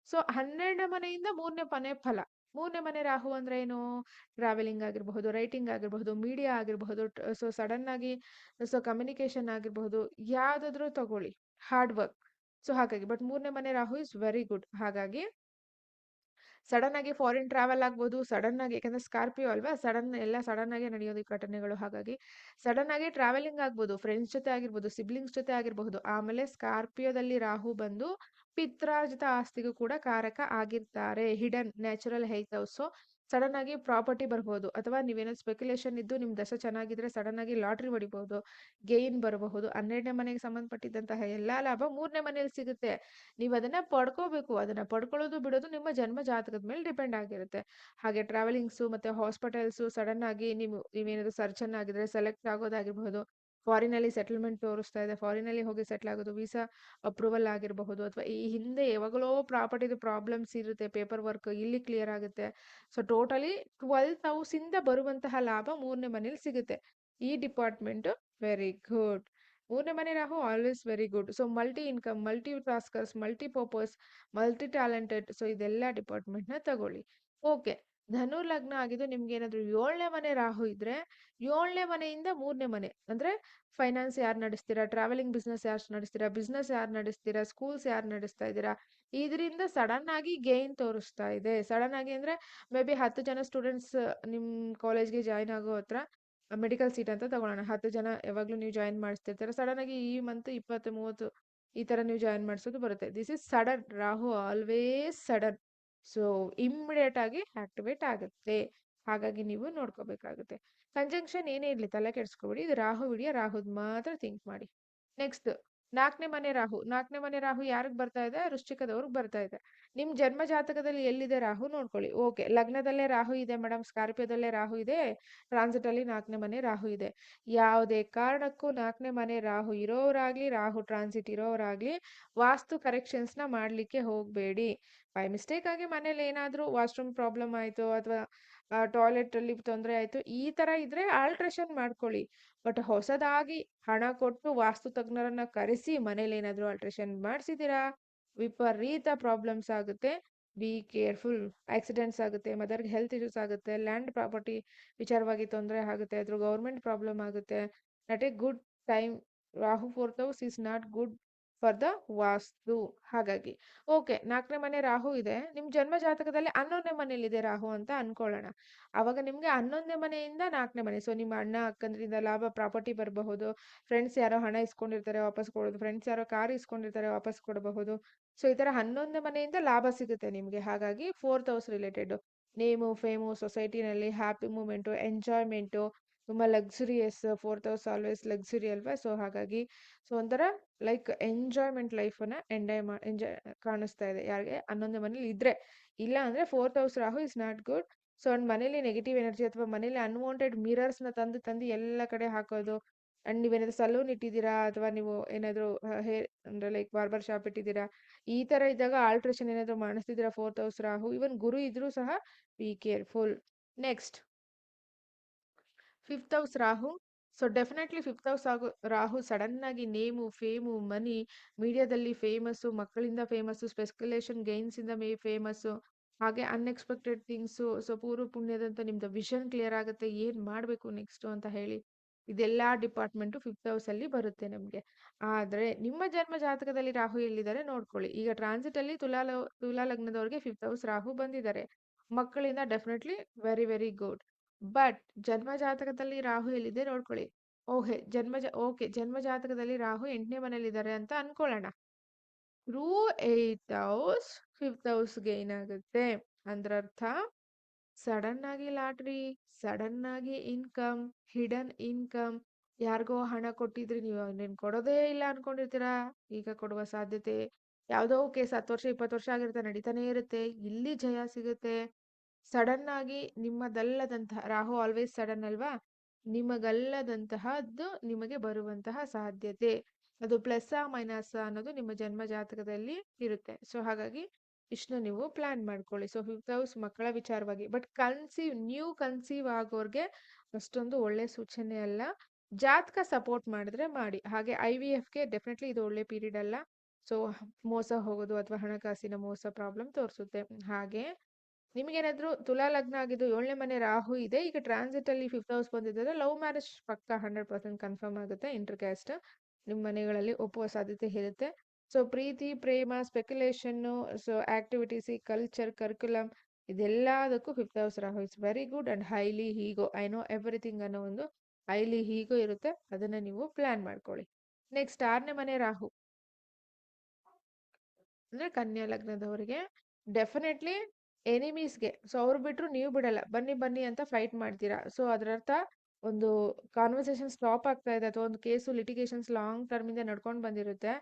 ಸೊ ಹನ್ನೆರಡನೇ ಮನೆಯಿಂದ ಮೂರನೇ ಮನೆ ಫಲ. ಮೂರನೇ ಮನೆ ರಾಹು ಅಂದ್ರೆ ಏನು? ಟ್ರಾವೆಲಿಂಗ್ ಆಗಿರಬಹುದು ರೈಟಿಂಗ್ ಆಗಿರಬಹುದು ಮೀಡಿಯಾ ಆಗಿರಬಹುದು ಸೊ ಸಡನ್ ಆಗಿ ಸೊ ಕಮ್ಯುನಿಕೇಶನ್ ಆಗಿರಬಹುದು. ಯಾವ್ದಾದ್ರು ತಗೊಳ್ಳಿ. ಹಾರ್ಡ್ ವರ್ಕ್ ಸೊ, ಹಾಗಾಗಿ. ಬಟ್ ಮೂರನೇ ಮನೆ ರಾಹು ಇಸ್ ವೆರಿ ಗುಡ್. ಹಾಗಾಗಿ ಸಡನ್ ಆಗಿ ಫಾರಿನ್ ಟ್ರಾವೆಲ್ ಆಗ್ಬೋದು ಸಡನ್ ಆಗಿ ಯಾಕಂದ್ರೆ ಸ್ಕಾರ್ಪಿಯೋ ಅಲ್ವಾ, ಸಡನ್ ಎಲ್ಲ ಸಡನ್ ಆಗಿ ನಡೆಯೋದು ಈ ಘಟನೆಗಳು. ಹಾಗಾಗಿ ಸಡನ್ ಆಗಿ ಟ್ರಾವೆಲಿಂಗ್ ಆಗ್ಬೋದು, ಫ್ರೆಂಡ್ಸ್ ಜೊತೆ ಆಗಿರ್ಬೋದು, ಸಿಬ್ಲಿಂಗ್ಸ್ ಜೊತೆ ಆಗಿರಬಹುದು. ಆಮೇಲೆ ಸ್ಕಾರ್ಪಿಯೋದಲ್ಲಿ ರಾಹು ಬಂದು ಪಿತ್ರಾರ್ಜಿತ ಆಸ್ತಿಗೂ ಕೂಡ ಕಾರಕ ಆಗಿರ್ತಾರೆ. Hidden natural health house. Sudden ಆಗಿ ಪ್ರಾಪರ್ಟಿ ಬರ್ಬೋದು ಅಥವಾ ನೀವೇನೋ ಸ್ಪೆಕ್ಯುಲೇಷನ್ ಇದ್ದು ನಿಮ್ಮ ದಶ ಚೆನ್ನಾಗಿದ್ರೆ ಸಡನ್ ಆಗಿ ಲಾಟ್ರಿ ಹೊಡಿಬಹುದು ಗೇನ್ ಬರಬಹುದು, ಹನ್ನೆರಡನೇ ಮನೆಗೆ ಸಂಬಂಧಪಟ್ಟಿದ್ದಂತಹ ಎಲ್ಲಾ ಲಾಭ ಮೂರನೇ ಮನೆಯಲ್ಲಿ ಸಿಗುತ್ತೆ. ನೀವು ಅದನ್ನ ಪಡ್ಕೋಬೇಕು, ಅದನ್ನ ಪಡ್ಕೊಳ್ಳೋದು ಬಿಡೋದು ನಿಮ್ಮ ಜನ್ಮ ಜಾತಕದ ಮೇಲೆ ಡಿಪೆಂಡ್ ಆಗಿರುತ್ತೆ. ಹಾಗೆ ಟ್ರಾವೆಲಿಂಗ್ಸು ಮತ್ತೆ ಹಾಸ್ಪಿಟಲ್ಸು ಸಡನ್ ಆಗಿ ನೀವು, ನೀವೇನಾದ್ರು ಸರ್ಜನ್ ಆಗಿದ್ರೆ ಸೆಲೆಕ್ಟ್ ಆಗೋದಾಗಿರ್ಬಹುದು. ಫಾರಿನ್ ಅಲ್ಲಿ ಸೆಟಲ್ಮೆಂಟ್ ತೋರಿಸ್ತಾ ಇದೆ ಫಾರಿನ್ ಅಲ್ಲಿ ಹೋಗಿ ಸೆಟ್ಲ್ ಆಗೋದು, ವೀಸಾ ಅಪ್ರೂವಲ್ ಆಗಿರಬಹುದು ಅಥವಾ ಈ ಹಿಂದೆ ಯಾವಾಗಲೋ ಪ್ರಾಪರ್ಟಿದು ಪ್ರಾಬ್ಲಮ್ಸ್ ಇರುತ್ತೆ, ಪೇಪರ್ ವರ್ಕ್ ಇಲ್ಲಿ ಕ್ಲಿಯರ್ ಆಗುತ್ತೆ. ಸೊ, ಟೋಟಲಿ ಟ್ವೆಲ್ತ್ ಹೌಸ್ ಇಂದ ಬರುವಂತಹ ಲಾಭ ಮೂರನೇ ಮನೇಲಿ ಸಿಗುತ್ತೆ. ಈ ಡಿಪಾರ್ಟ್ಮೆಂಟ್ ವೆರಿ ಗುಡ್. ಮೂರನೇ ಮನೆ Rahu always very good. So, multi income, multi taskers, multi purpose, multi talented. So, ಇದೆಲ್ಲ ಡಿಪಾರ್ಟ್ಮೆಂಟ್ನ ತಗೊಳ್ಳಿ. ಓಕೆ. ಧನು ಲಗ್ನ ಆಗಿದ್ದು ನಿಮ್ಗೆ ಏನಾದ್ರು ಏಳನೇ ಮನೆ ರಾಹು ಇದ್ರೆ, ಏಳನೇ ಮನೆಯಿಂದ ಮೂರನೇ ಮನೆ, ಅಂದ್ರೆ ಫೈನಾನ್ಸ್ ಯಾರು ನಡೆಸ್ತೀರಾ ಟ್ರಾವೆಲಿಂಗ್ ಬಿಸ್ನೆಸ್ ಯಾರು ನಡೆಸ್ತೀರಾ ಬಿಸ್ನೆಸ್ ಯಾರು ನಡೆಸ್ತೀರಾ ಸ್ಕೂಲ್ಸ್ ಯಾರು ನಡೆಸ್ತಾ ಇದ್ದೀರಾ, ಇದರಿಂದ ಸಡನ್ ಆಗಿ ಗೇನ್ ತೋರಿಸ್ತಾ ಇದೆ. ಸಡನ್ ಆಗಿ ಅಂದ್ರೆ ಮೇ ಬಿ ಹತ್ತು ಜನ ಸ್ಟೂಡೆಂಟ್ಸ್ ನಿಮ್ ಕಾಲೇಜ್ಗೆ ಜಾಯ್ನ್ ಆಗೋ ಹತ್ರ ಮೆಡಿಕಲ್ ಸೀಟ್ ಅಂತ ತಗೊಳ್ಳೋಣ. ಹತ್ತು ಜನ ಯಾವಾಗ್ಲೂ ನೀವು ಜಾಯಿನ್ ಮಾಡಿಸ್ತಿರ್ತಾರೆ. ಸಡನ್ ಆಗಿ ಈ ಮಂತ್ ಇಪ್ಪತ್ತು, ಮೂವತ್ತು ಈ ತರ ನೀವು ಜಾಯಿನ್ ಮಾಡಿಸೋದು ಬರುತ್ತೆ. This is sudden Rahu always sudden so immediate ಆಗಿ ಆಕ್ಟಿವೇಟ್ ಆಗುತ್ತೆ. ಹಾಗಾಗಿ ನೀವು ನೋಡ್ಕೋಬೇಕಾಗುತ್ತೆ. ಕಂಜಂಕ್ಷನ್ ಏನೇ ಇರಲಿ ತಲೆ ಕೆಡಿಸ್ಕೊಬೇಡಿ. ಇದು ರಾಹು ವಿಡಿಯ ರಾಹುದ್ ಮಾತ್ರ ಥಿಂಕ್ ಮಾಡಿ. ನೆಕ್ಸ್ಟ್. ನಾಲ್ಕನೇ ಮನೆ ರಾಹು, ನಾಲ್ಕನೇ ಮನೆ ರಾಹು ಯಾರಿಗ್ ಬರ್ತಾ ಇದೆ? ವೃಶ್ಚಿಕದವ್ರಿಗೆ ಬರ್ತಾ ಇದೆ. ನಿಮ್ ಜನ್ಮ ಜಾತಕದಲ್ಲಿ ಎಲ್ಲಿದೆ ರಾಹು ನೋಡ್ಕೊಳ್ಳಿ. ಓಕೆ, ಲಗ್ನದಲ್ಲೇ ರಾಹು ಇದೆ ಮೇಡಮ್ ಸ್ಕಾರ್ಪಿಯೋದಲ್ಲೇ ರಾಹು ಇದೆ ಟ್ರಾನ್ಸಿಟ್ ಅಲ್ಲಿ ನಾಲ್ಕನೇ ಮನೆ ರಾಹು ಇದೆ. ಯಾವುದೇ ಕಾರಣಕ್ಕೂ ನಾಲ್ಕನೇ ಮನೆ ರಾಹು ಇರೋರಾಗ್ಲಿ ರಾಹು ಟ್ರಾನ್ಸಿಟ್ ಇರೋರಾಗ್ಲಿ ವಾಸ್ತು ಕರೆಕ್ಷನ್ಸ್ನ ಮಾಡ್ಲಿಕ್ಕೆ ಹೋಗ್ಬೇಡಿ. ಬೈ ಮಿಸ್ಟೇಕ್ ಆಗಿ ಮನೇಲಿ ಏನಾದ್ರೂ ವಾಶ್ರೂಮ್ ಪ್ರಾಬ್ಲಮ್ ಆಯ್ತು ಅಥವಾ ಟಾಯ್ಲೆಟ್ ಅಲ್ಲಿ ತೊಂದರೆ ಆಯ್ತು ಈ ತರ ಇದ್ರೆ ಆಲ್ಟ್ರೇಷನ್ ಮಾಡ್ಕೊಳ್ಳಿ. ಬಟ್ ಹೊಸದಾಗಿ ಹಣ ಕೊಟ್ಟು ವಾಸ್ತು ತಜ್ಞರನ್ನ ಕರೆಸಿ ಮನೇಲಿ ಏನಾದರೂ ಆಲ್ಟ್ರೇಷನ್ ಮಾಡಿಸಿದೀರಾ ವಿಪರೀತ ಪ್ರಾಬ್ಲಮ್ಸ್ ಆಗುತ್ತೆ. ಬಿ ಕೇರ್ಫುಲ್ ಆಕ್ಸಿಡೆಂಟ್ಸ್ ಆಗುತ್ತೆ. ಮದರ್ಗೆ ಹೆಲ್ತ್ ಇಶ್ಯೂಸ್ ಆಗುತ್ತೆ. ಲ್ಯಾಂಡ್ ಪ್ರಾಪರ್ಟಿ ವಿಚಾರವಾಗಿ ತೊಂದರೆ ಆಗುತ್ತೆ. ಅದ್ರ ಗೌರ್ಮೆಂಟ್ ಪ್ರಾಬ್ಲಮ್ ಆಗುತ್ತೆ. Not a good time Rahu fourth house is not good for the vastu ಹಾಗಾಗಿ, ಓಕೆ, ನಾಲ್ಕನೇ ಮನೆ ರಾಹು ಇದೆ. ನಿಮ್ ಜನ್ಮ ಜಾತಕದಲ್ಲಿ ಹನ್ನೊಂದನೇ ಮನೇಲಿದೆ ರಾಹು ಅಂತ ಅನ್ಕೊಳ್ಳೋಣ. ಅವಾಗ ನಿಮ್ಗೆ ಹನ್ನೊಂದನೇ ಮನೆಯಿಂದ ನಾಲ್ಕನೇ ಮನೆ ಸೊ ನಿಮ್ಮ ಅಣ್ಣ, ಅಕ್ಕಂದ್ರಿಂದ ಲಾಭ, ಪ್ರಾಪರ್ಟಿ ಬರಬಹುದು. ಫ್ರೆಂಡ್ಸ್ ಯಾರೋ ಹಣ ಇಸ್ಕೊಂಡಿರ್ತಾರೆ, ವಾಪಸ್ ಕೊಡೋದು. ಫ್ರೆಂಡ್ಸ್ ಯಾರೋ ಕಾರ್ ಇಸ್ಕೊಂಡಿರ್ತಾರೆ, ವಾಪಸ್ ಕೊಡಬಹುದು. ಸೊ ಈ ತರ ಹನ್ನೊಂದನೇ ಮನೆಯಿಂದ ಲಾಭ ಸಿಗುತ್ತೆ ನಿಮ್ಗೆ. ಹಾಗಾಗಿ fourth house related name fame ಸೊಸೈಟಿನಲ್ಲಿ happy moment enjoyment ತುಂಬಾ luxurious fourth house always luxury ಅಲ್ವಾ? ಸೊ ಹಾಗಾಗಿ ಸೊ ಒಂಥರ ಲೈಕ್ ಎಂಜಾಯ್ಮೆಂಟ್ ಲೈಫನ್ನ ಎಂಜಾಯ್ ಮಾ ಎಂಜಾಯ್ ಕಾಣಿಸ್ತಾ ಇದೆ. ಯಾರಿಗೆ? ಹನ್ನೊಂದನೇ ಮನೇಲಿ ಇದ್ರೆ. ಇಲ್ಲ ಅಂದ್ರೆ fourth house Rahu is not good so ಒಂದು ಮನೇಲಿ ನೆಗೆಟಿವ್ ಎನರ್ಜಿ ಅಥವಾ ಮನೇಲಿ ಅನ್ವಾಂಟೆಡ್ ಮಿರರ್ಸ್ನ ತಂದು ತಂದು ಎಲ್ಲ ಕಡೆ ಹಾಕೋದು. ಅಂಡ್ ನೀವೇನಾದ್ರು ಸಲೂನ್ ಇಟ್ಟಿದ್ದೀರಾ? ಅಥವಾ ನೀವು ಏನಾದ್ರು ಹೇರ್ ಅಂದ್ರೆ ಲೈಕ್ ಬಾರ್ಬರ್ ಶಾಪ್ ಇಟ್ಟಿದ್ದೀರಾ? ಈ ತರ ಇದ್ದಾಗ ಆಲ್ಟ್ರೇಷನ್ ಏನಾದ್ರು ಮಾಡಿಸ್ತಿದ್ದೀರಾ fourth house Rahu? Even Guru ಇದ್ರೂ ಸಹ be careful next fifth house Rahu so definitely fifth house ಆಗು ರಾಹು ಸಡನ್ ಆಗಿ ನೇಮು ಫೇಮು ಮನಿ ಮೀಡಿಯಾದಲ್ಲಿ ಫೇಮಸ್ಸು ಮಕ್ಕಳಿಂದ ಫೇಮಸ್ಸು ಸ್ಪೆಕ್ಯುಲೇಷನ್ ಗೈನ್ಸ್ ಇಂದ ಮೇ ಫೇಮಸ್ಸು ಹಾಗೆ ಅನ್ಎಕ್ಸ್ಪೆಕ್ಟೆಡ್ ಥಿಂಗ್ಸು ಸೊ ಪೂರ್ವ ಪುಣ್ಯದಂತ ನಿಮ್ದು ವಿಷನ್ ಕ್ಲಿಯರ್ ಆಗುತ್ತೆ, ಏನು ಮಾಡಬೇಕು ನೆಕ್ಸ್ಟು ಅಂತ ಹೇಳಿ ಇದೆಲ್ಲ ಡಿಪಾರ್ಟ್ಮೆಂಟು ಫಿಫ್ತ್ ಹೌಸಲ್ಲಿ ಬರುತ್ತೆ ನಮಗೆ. ಆದರೆ, ನಿಮ್ಮ ಜನ್ಮ ಜಾತಕದಲ್ಲಿ ರಾಹು ಎಲ್ಲಿದ್ದಾರೆ ನೋಡ್ಕೊಳ್ಳಿ. ಈಗ ಟ್ರಾನ್ಸಿಟಲ್ಲಿ ತುಲಾ ತುಲಾ ಲಗ್ನದವ್ರಿಗೆ ಫಿಫ್ತ್ ಹೌಸ್ ರಾಹು ಬಂದಿದ್ದಾರೆ. ಮಕ್ಕಳಿಂದ definitely very very good but ಜನ್ಮ ಜಾತಕದಲ್ಲಿ ರಾಹು ಎಲ್ಲಿದೆ ನೋಡ್ಕೊಳ್ಳಿ. ಓಹೆ, ಜನ್ಮ ಓಕೆ, ಜನ್ಮ ಜಾತಕದಲ್ಲಿ ರಾಹು ಎಂಟನೇ ಮನೇಲಿದ್ದಾರೆ ಅಂತ ಅನ್ಕೊಳ್ಳೋಣ. ರೂ ಏಟ್ ಹೌಸ್ ಫಿಫ್ತ್ ಹೌಸ್ಗೆ ಏನಾಗುತ್ತೆ ಅಂದ್ರರ್ಥ ಸಡನ್ ಆಗಿ ಲಾಟ್ರಿ ಸಡನ್ ಆಗಿ ಇನ್ಕಮ್ ಹಿಡನ್ ಇನ್ಕಮ್. ಯಾರಿಗೋ ಹಣ ಕೊಟ್ಟಿದ್ರಿ ನೀವು ನೀನ್ ಕೊಡೋದೇ ಇಲ್ಲ ಅನ್ಕೊಂಡಿರ್ತೀರಾ? ಈಗ ಕೊಡುವ ಸಾಧ್ಯತೆ, ಯಾವುದೋ ಕೇಸ್ ಹತ್ತು ವರ್ಷ, ಇಪ್ಪತ್ತು ವರ್ಷ ಆಗಿರುತ್ತೆ, ನಡೀತಾನೆ ಇರುತ್ತೆ. ಇಲ್ಲಿ ಜಯ ಸಿಗುತ್ತೆ. ಸಡನ್ ಆಗಿ ನಿಮ್ಮದಲ್ಲದಂತಹ, ರಾಹು ಆಲ್ವೇಸ್ ಸಡನ್ ಅಲ್ವಾ? ನಿಮಗಲ್ಲದಂತಹದ್ದು ನಿಮಗೆ ಬರುವಂತಹ ಸಾಧ್ಯತೆ. ಅದು ಪ್ಲಸ್ ಆ ಮೈನಸ್ ಅನ್ನೋದು ನಿಮ್ಮ ಜನ್ಮ ಜಾತಕದಲ್ಲಿ ಇರುತ್ತೆ. ಸೊ ಹಾಗಾಗಿ ಇಷ್ಟು ನೀವು ಪ್ಲಾನ್ ಮಾಡ್ಕೊಳ್ಳಿ. ಸೊ ಫಿಫ್ತ್ ಹೌಸ್ ಮಕ್ಕಳ ವಿಚಾರವಾಗಿ ಬಟ್ ಕನ್ಸೀವ್ ನ್ಯೂ ಕನ್ಸೀವ್ ಆಗೋರ್ಗೆ ಅಷ್ಟೊಂದು ಒಳ್ಳೆ ಸೂಚನೆ ಅಲ್ಲ. ಜಾತಕ ಸಪೋರ್ಟ್ ಮಾಡಿದ್ರೆ ಮಾಡಿ. ಹಾಗೆ ಐ ವಿ ಎಫ್ಗೆ ಡೆಫಿನೆಟ್ಲಿ ಇದು ಒಳ್ಳೆ ಪೀರಿಯಡ್ ಅಲ್ಲ. ಸೊ ಮೋಸ ಹೋಗೋದು ಅಥವಾ ಹಣಕಾಸಿನ ಮೋಸ ಪ್ರಾಬ್ಲಮ್ ತೋರಿಸುತ್ತೆ. ಹಾಗೆ ನಿಮಗೇನಾದ್ರೂ ತುಲಾ ಲಗ್ನ ಆಗಿದ್ದು ಏಳನೇ ಮನೆ ರಾಹು ಇದೆ, ಈಗ ಟ್ರಾನ್ಸಿಟ್ ಅಲ್ಲಿ ಫಿಫ್ತ್ ಹೌಸ್ ಬಂದಿದ್ದಾರೆ ಲವ್ ಮ್ಯಾರೇಜ್ ಪಕ್ಕ ಹಂಡ್ರೆಡ್ ಪರ್ಸೆಂಟ್ ಕನ್ಫರ್ಮ್ ಆಗುತ್ತೆ ಇಂಟರ್ ಕ್ಯಾಸ್ಟ್ ನಿಮ್ಮ ಮನೆಗಳಲ್ಲಿ ಒಪ್ಪುವ ಸಾಧ್ಯತೆ ಇರುತ್ತೆ. ಸೊ ಪ್ರೀತಿ, ಪ್ರೇಮ speculation so activities culture curriculum ಇದೆಲ್ಲದಕ್ಕೂ fifth house Rahu it's very good and highly ಹೀಗೋ I know everything ಅನ್ನೋ ಒಂದು ಹೈಲಿ ಹೀಗೋ ಇರುತ್ತೆ. ಅದನ್ನ ನೀವು ಪ್ಲಾನ್ ಮಾಡ್ಕೊಳ್ಳಿ. ನೆಕ್ಸ್ಟ್ ಆರನೇ ಮನೆ ರಾಹು. ಅಂದ್ರೆ ಕನ್ಯಾ ಲಗ್ನದವರಿಗೆ ಡೆಫಿನೆಟ್ಲಿ ಎನಿಮೀಸ್ಗೆ ಸೊ ಅವ್ರು ಬಿಟ್ಟರು ನೀವು ಬಿಡಲ್ಲ, ಬನ್ನಿ ಬನ್ನಿ ಅಂತ ಫೈಟ್ ಮಾಡ್ತೀರಾ. ಸೊ ಅದರರ್ಥ ಒಂದು ಕಾನ್ವರ್ಸೇಷನ್ ಸ್ಟಾಪ್ ಆಗ್ತಾ ಇದೆ ಅಥವಾ ಒಂದು ಕೇಸು ಲಿಟಿಗೇಷನ್ಸ್ ಲಾಂಗ್ ಟರ್ಮ್ ಇಂದ ನಡ್ಕೊಂಡು ಬಂದಿರುತ್ತೆ.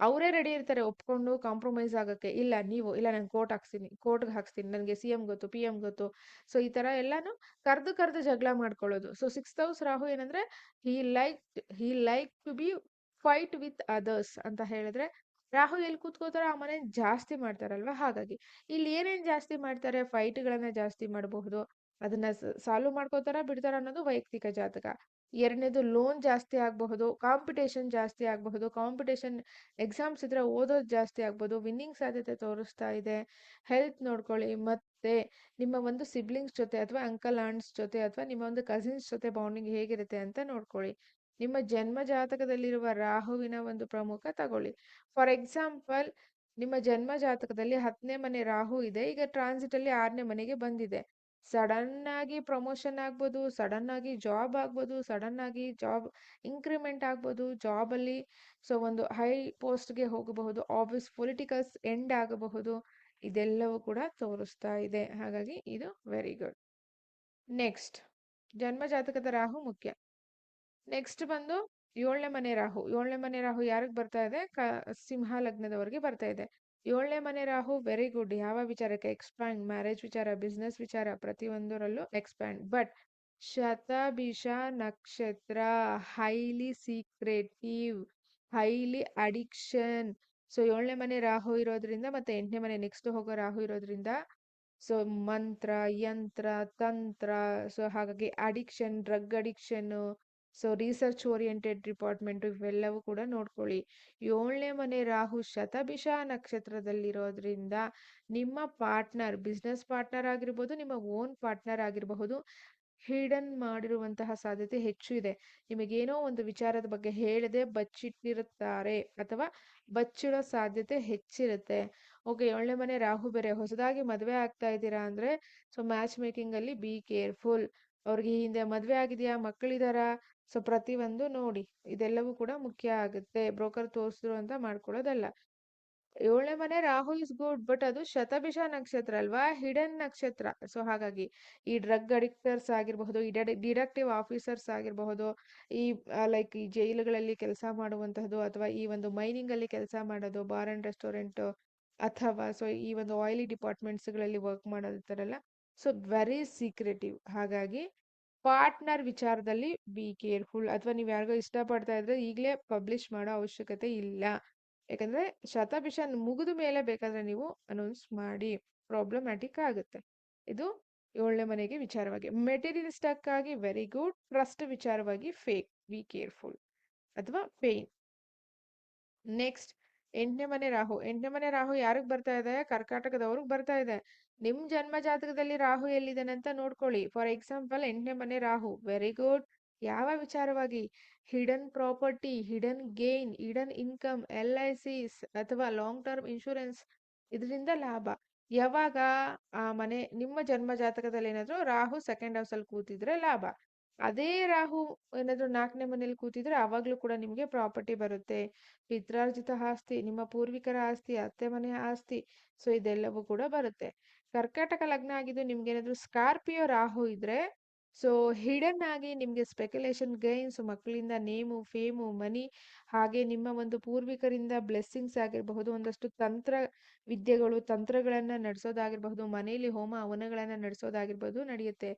ಅವರೇ ರೆಡಿ ಇರ್ತಾರೆ ಒಪ್ಕೊಂಡು ಕಾಂಪ್ರಮೈಸ್ ಆಗೋಕ್ಕೆ. ಇಲ್ಲ, ನೀವು, ಇಲ್ಲ, ನಾನು ಕೋರ್ಟ್ ಹಾಕ್ಸ್ತೀನಿ ಕೋರ್ಟ್ಗೆ ಹಾಕ್ಸ್ತೀನಿ, ನನಗೆ ಸಿ ಎಂ ಗೊತ್ತು ಪಿ ಎಂ ಗೊತ್ತು. ಸೊ ಈ ಥರ ಎಲ್ಲಾನು ಕರೆದು ಕರೆದು ಜಗಳ ಮಾಡ್ಕೊಳ್ಳೋದು. ಸೊ ಸಿಕ್ಸ್ ಹೌಸ್ ರಾಹು ಏನಂದ್ರೆ he like he like to be fight with others ಅಂತ ಹೇಳಿದ್ರೆ ರಾಹು ಎಲ್ಲಿ ಕೂತ್ಕೋತಾರ ಆ ಮನೆ ಜಾಸ್ತಿ ಮಾಡ್ತಾರಲ್ವಾ? ಹಾಗಾಗಿ ಇಲ್ಲಿ ಏನೇನ್ ಜಾಸ್ತಿ ಮಾಡ್ತಾರೆ? ಫೈಟ್ಗಳನ್ನ ಜಾಸ್ತಿ ಮಾಡಬಹುದು, ಅದನ್ನ ಸಾಲ್ವ್ ಮಾಡ್ಕೋತಾರ ಬಿಡ್ತಾರ ಅನ್ನೋದು ವೈಯಕ್ತಿಕ ಜಾತಕ. ಎರಡನೇದು ಲೋನ್ ಜಾಸ್ತಿ ಆಗಬಹುದು ಕಾಂಪಿಟೇಷನ್ ಜಾಸ್ತಿ ಆಗಬಹುದು ಕಾಂಪಿಟೇಷನ್ ಎಕ್ಸಾಮ್ಸ್ ಇದ್ರೆ ಓದೋದು ಜಾಸ್ತಿ ಆಗ್ಬೋದು ವಿನ್ನಿಂಗ್ ಸಾಧ್ಯತೆ ತೋರಿಸ್ತಾ ಇದೆ. ಹೆಲ್ತ್ ನೋಡ್ಕೊಳ್ಳಿ, ಮತ್ತೆ ನಿಮ್ಮ ಒಂದು ಸಿಬ್ಲಿಂಗ್ಸ್ ಜೊತೆ ಅಥವಾ ಅಂಕಲ್ ಆಂಟ್ಸ್ ಜೊತೆ ಅಥವಾ ನಿಮ್ಮ ಒಂದು ಕಸಿನ್ಸ್ ಜೊತೆ ಬಾಂಡಿಂಗ್ ಹೇಗಿರುತ್ತೆ ಅಂತ ನೋಡ್ಕೊಳ್ಳಿ. ನಿಮ್ಮ ಜನ್ಮ ಜಾತಕದಲ್ಲಿರುವ ರಾಹುವಿನ ಒಂದು ಪ್ರಮುಖ ತಗೊಳ್ಳಿ. ಫಾರ್ ಎಕ್ಸಾಂಪಲ್ ನಿಮ್ಮ ಜನ್ಮ ಜಾತಕದಲ್ಲಿ ಹತ್ತನೇ ಮನೆ ರಾಹು ಇದೆ, ಈಗ ಟ್ರಾನ್ಸಿಟ್ ಅಲ್ಲಿ ಆರನೇ ಮನೆಗೆ ಬಂದಿದೆ. ಸಡನ್ ಆಗಿ ಪ್ರಮೋಷನ್ ಆಗ್ಬೋದು ಸಡನ್ ಆಗಿ ಜಾಬ್ ಆಗ್ಬೋದು ಸಡನ್ ಆಗಿ ಜಾಬ್ ಇನ್ಕ್ರಿಮೆಂಟ್ ಆಗ್ಬೋದು ಜಾಬ್ ಅಲ್ಲಿ ಸೊ ಒಂದು ಹೈ ಪೋಸ್ಟ್ಗೆ ಹೋಗಬಹುದು ಆಫೀಸ್ ಪೊಲಿಟಿಕಲ್ಸ್ ಎಂಡ್ ಆಗಬಹುದು, ಇದೆಲ್ಲವೂ ಕೂಡ ತೋರಿಸ್ತಾ ಇದೆ. ಹಾಗಾಗಿ ಇದು ವೆರಿ ಗುಡ್ ನೆಕ್ಸ್ಟ್ ಜನ್ಮ ಜಾತಕದ ರಾಹು ಮುಖ್ಯ. ನೆಕ್ಸ್ಟ್ ಬಂದು ಏಳನೇ ಮನೆ ರಾಹು. ಏಳನೇ ಮನೆ ರಾಹು ಯಾರಿಗೆ ಬರ್ತಾ ಇದೆ? ಕ, ಸಿಂಹ ಲಗ್ನದವರಿಗೆ ಬರ್ತಾ ಇದೆ. ಏಳನೇ ಮನೆ ರಾಹು ವೆರಿ ಗುಡ್ ಯಾವ ವಿಚಾರಕ್ಕೆ? ಎಕ್ಸ್ಪ್ಯಾಂಡ್ ಮ್ಯಾರೇಜ್ ವಿಚಾರ ಬಿಸ್ನೆಸ್ ವಿಚಾರ ಪ್ರತಿಯೊಂದರಲ್ಲೂ ಎಕ್ಸ್ಪ್ಯಾಂಡ್ ಬಟ್ ಶತಭಿಷ ನಕ್ಷತ್ರ highly secretive highly addiction so ಏಳನೇ ಮನೆ ರಾಹು ಇರೋದ್ರಿಂದ ಮತ್ತೆ ಎಂಟನೇ ಮನೆ ನೆಕ್ಸ್ಟ್ ಹೋಗೋ ರಾಹು ಇರೋದ್ರಿಂದ ಸೊ ಮಂತ್ರ, ಯಂತ್ರ, ತಂತ್ರ ಸೊ ಹಾಗಾಗಿ addiction drug addiction so research oriented department ಇವೆಲ್ಲವೂ ಕೂಡ ನೋಡ್ಕೊಳ್ಳಿ. ಏಳನೇ ಮನೆ ರಾಹು ಶತಭಿಷ ನಕ್ಷತ್ರದಲ್ಲಿರೋದ್ರಿಂದ ನಿಮ್ಮ ಪಾರ್ಟ್ನರ್, ಬಿಸ್ನೆಸ್ ಪಾರ್ಟ್ನರ್ ಆಗಿರ್ಬೋದು, ನಿಮ್ಮ ಓನ್ ಪಾರ್ಟ್ನರ್ ಆಗಿರಬಹುದು, ಹಿಡನ್ ಮಾಡಿರುವಂತಹ ಸಾಧ್ಯತೆ ಹೆಚ್ಚು ಇದೆ. ನಿಮಗೇನೋ ಒಂದು ವಿಚಾರದ ಬಗ್ಗೆ ಹೇಳದೆ ಬಚ್ಚಿಟ್ಟಿರುತ್ತಾರೆ ಅಥವಾ ಬಚ್ಚಿಡೋ ಸಾಧ್ಯತೆ ಹೆಚ್ಚಿರುತ್ತೆ. ಓಕೆ, ಏಳನೇ ಮನೆ ರಾಹು ಬೇರೆ, ಹೊಸದಾಗಿ ಮದುವೆ ಆಗ್ತಾ ಇದ್ದೀರಾ ಅಂದ್ರೆ, ಸೊ ಮ್ಯಾಚ್ ಮೇಕಿಂಗ್ ಅಲ್ಲಿ ಬಿ ಕೇರ್ಫುಲ್ ಅವ್ರಿಗೆ ಹಿಂದೆ ಮದುವೆ ಆಗಿದೆಯಾ, ಮಕ್ಕಳಿದಾರಾ? ಸೊ ಪ್ರತಿಯೊಂದು ನೋಡಿ, ಇದೆಲ್ಲವೂ ಕೂಡ ಮುಖ್ಯ ಆಗುತ್ತೆ. ಬ್ರೋಕರ್ ತೋರಿಸಿದ್ರು ಅಂತ ಮಾಡ್ಕೊಳ್ಳೋದಲ್ಲ. ಏಳನೇ ಮನೆ ರಾಹು ಇಸ್ ಗುಡ್, ಬಟ್ ಅದು ಶತಭಿಷ ನಕ್ಷತ್ರ ಅಲ್ವಾ? ಹಿಡನ್ ನಕ್ಷತ್ರ. ಸೊ, ಹಾಗಾಗಿ ಈ ಡ್ರಗ್ ಅಡಿಕ್ಟರ್ಸ್ ಆಗಿರಬಹುದು, ಈ ಡಿಡಕ್ಟಿವ್ ಆಫೀಸರ್ಸ್ ಆಗಿರಬಹುದು, ಈ ಲೈಕ್ ಈ ಜೈಲುಗಳಲ್ಲಿ ಕೆಲಸ ಮಾಡುವಂತಹದ್ದು ಅಥವಾ ಈ ಒಂದು ಮೈನಿಂಗ್ ಅಲ್ಲಿ ಕೆಲಸ ಮಾಡೋದು, ಬಾರ್ ಅಂಡ್ ರೆಸ್ಟೋರೆಂಟ್ ಅಥವಾ ಸೊ, ಈ ಒಂದು ಆಯಿಲಿ ಡಿಪಾರ್ಟ್ಮೆಂಟ್ಸ್ಗಳಲ್ಲಿ ವರ್ಕ್ ಮಾಡೋದಿರ್ತಾರಲ್ಲ ಸೊ, ವೆರಿ ಸೀಕ್ರೆಟಿವ್. ಹಾಗಾಗಿ ಪಾರ್ಟ್ನರ್ ವಿಚಾರದಲ್ಲಿ ಬಿ ಕೇರ್ಫುಲ್ ಅಥವಾ ನೀವು ಯಾರಿಗೋ ಇಷ್ಟಪಡ್ತಾ ಇದ್ರೆ ಈಗಲೇ ಪಬ್ಲಿಷ್ ಮಾಡೋ ಅವಶ್ಯಕತೆ ಇಲ್ಲ. ಯಾಕಂದ್ರೆ ಶತಭಿಷ ಮುಗಿದ ಮೇಲೆ ಬೇಕಾದ್ರೆ ನೀವು ಅನೌನ್ಸ್ ಮಾಡಿ ಪ್ರಾಬ್ಲಮ್ಯಾಟಿಕ್ ಆಗುತ್ತೆ. ಇದು ಏಳನೇ ಮನೆಗೆ ವಿಚಾರವಾಗಿ ಮೆಟೀರಿಯಲ್ ಮೆಟೀರಿಯಲಿಸ್ಟಕ್ ಆಗಿ ವೆರಿ ಗುಡ್ ಟ್ರಸ್ಟ್ ವಿಚಾರವಾಗಿ ಫೇಕ್ ಬಿ ಕೇರ್ಫುಲ್ ಅಥವಾ ಪೇನ್ ನೆಕ್ಸ್ಟ್ ಎಂಟನೇ ಮನೆ ರಾಹು. ಎಂಟನೇ ಮನೆ ರಾಹು ಯಾರಿಗೆ ಬರ್ತಾ ಇದೆ? ಕರ್ಕಾಟಕದವ್ರಿಗೆ ಬರ್ತಾ ಇದೆ. ನಿಮ್ ಜನ್ಮ ಜಾತಕದಲ್ಲಿ ರಾಹು ಎಲ್ಲಿದ್ದಾನೆ ಅಂತ ನೋಡ್ಕೊಳ್ಳಿ. ಫಾರ್ ಎಕ್ಸಾಂಪಲ್ ಎಂಟನೇ ಮನೆ ರಾಹು. ವೆರಿ ಗುಡ್ ಯಾವ ವಿಚಾರವಾಗಿ? Hidden property hidden gain hidden income L I Cs ಅಥವಾ ಲಾಂಗ್ ಟರ್ಮ್ ಇನ್ಶೂರೆನ್ಸ್ ಇದರಿಂದ ಲಾಭ. ಯಾವಾಗ ಆ ಮನೆ, ನಿಮ್ಮ ಜನ್ಮ ಜಾತಕದಲ್ಲಿ ಏನಾದ್ರು ರಾಹು ಸೆಕೆಂಡ್ ಹೌಸ್ ಅಲ್ಲಿ ಕೂತಿದ್ರೆ ಲಾಭ. ಅದೇ ರಾಹು ಏನಾದ್ರು ನಾಲ್ಕನೇ ಮನೇಲಿ ಕೂತಿದ್ರೆ ಅವಾಗ್ಲೂ ಕೂಡ ನಿಮಗೆ ಪ್ರಾಪರ್ಟಿ ಬರುತ್ತೆ. ಪಿತ್ರಾರ್ಜಿತ ಆಸ್ತಿ, ನಿಮ್ಮ ಪೂರ್ವಿಕರ ಆಸ್ತಿ, ಅತ್ತೆ ಮನೆಯ ಆಸ್ತಿ ಸೊ ಇದೆಲ್ಲವೂ ಕೂಡ ಬರುತ್ತೆ. ಕರ್ಕಾಟಕ ಲಗ್ನ ಆಗಿದ್ದು ನಿಮ್ಗೆ ಏನಾದ್ರು ಸ್ಕಾರ್ಪಿಯೋ ರಾಹು ಇದ್ರೆ, ಸೊ ಹಿಡನ್ ಆಗಿ ನಿಮ್ಗೆ ಸ್ಪೆಕ್ಯುಲೇಷನ್ ಗೈನ್ಸ್ ಮಕ್ಕಳಿಂದ ನೇಮು ಫೇಮು ಮನಿ ಹಾಗೆ ನಿಮ್ಮ ಒಂದು ಪೂರ್ವಿಕರಿಂದ ಬ್ಲೆಸ್ಸಿಂಗ್ಸ್ ಆಗಿರಬಹುದು, ಒಂದಷ್ಟು ತಂತ್ರ ವಿದ್ಯೆಗಳು, ತಂತ್ರಗಳನ್ನ ನಡೆಸೋದಾಗಿರಬಹುದು, ಮನೆಯಲ್ಲಿ ಹೋಮ ಹವನಗಳನ್ನ ನಡೆಸೋದಾಗಿರ್ಬೋದು ನಡೆಯುತ್ತೆ.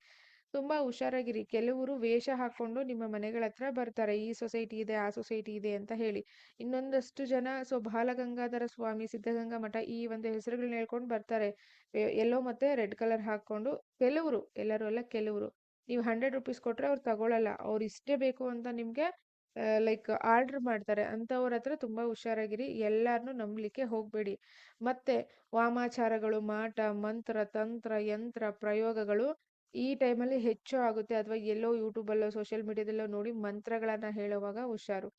ತುಂಬಾ ಹುಷಾರಾಗಿರಿ. ಕೆಲವರು ವೇಷ ಹಾಕೊಂಡು ನಿಮ್ಮ ಮನೆಗಳ ಹತ್ರ ಬರ್ತಾರೆ. ಈ ಸೊಸೈಟಿ ಇದೆ, ಆ ಸೊಸೈಟಿ ಇದೆ ಅಂತ ಹೇಳಿ. ಇನ್ನೊಂದಷ್ಟು ಜನ ಸೊ, ಬಾಲಗಂಗಾಧರ ಸ್ವಾಮಿ, ಸಿದ್ಧಗಂಗಾ ಮಠ ಈ ಒಂದು ಹೆಸರುಗಳನ್ನ ಹೇಳ್ಕೊಂಡು ಬರ್ತಾರೆ. ಎಲ್ಲೋ ಮತ್ತೆ ರೆಡ್ ಕಲರ್ ಹಾಕೊಂಡು ಕೆಲವರು, ಎಲ್ಲರೂ ಅಲ್ಲ ಕೆಲವರು, ನೀವು ಹಂಡ್ರೆಡ್ ರುಪೀಸ್ ಕೊಟ್ರೆ ಅವ್ರು ತಗೊಳಲ್ಲ. ಅವ್ರು ಇಷ್ಟೇ ಬೇಕು ಅಂತ ನಿಮ್ಗೆ ಲೈಕ್ ಆರ್ಡರ್ ಮಾಡ್ತಾರೆ. ಅಂಥವ್ರ ಹತ್ರ ತುಂಬ ಹುಷಾರಾಗಿರಿ. ಎಲ್ಲರನ್ನೂ ನಂಬಲಿಕ್ಕೆ ಹೋಗಬೇಡಿ. ಮತ್ತೆ ವಾಮಾಚಾರಗಳು, ಮಾಟ, ಮಂತ್ರ, ತಂತ್ರ, ಯಂತ್ರ, ಪ್ರಯೋಗಗಳು ಈ ಟೈಮಲ್ಲಿ ಹೆಚ್ಚು ಆಗುತ್ತೆ ಅಥವಾ ಎಲ್ಲೋ ಯೂಟ್ಯೂಬಲ್ಲೋ, ಸೋಷಿಯಲ್ ಮೀಡಿಯಾದಲ್ಲೋ ನೋಡಿ ಮಂತ್ರಗಳನ್ನು ಹೇಳುವಾಗ ಹುಷಾರು.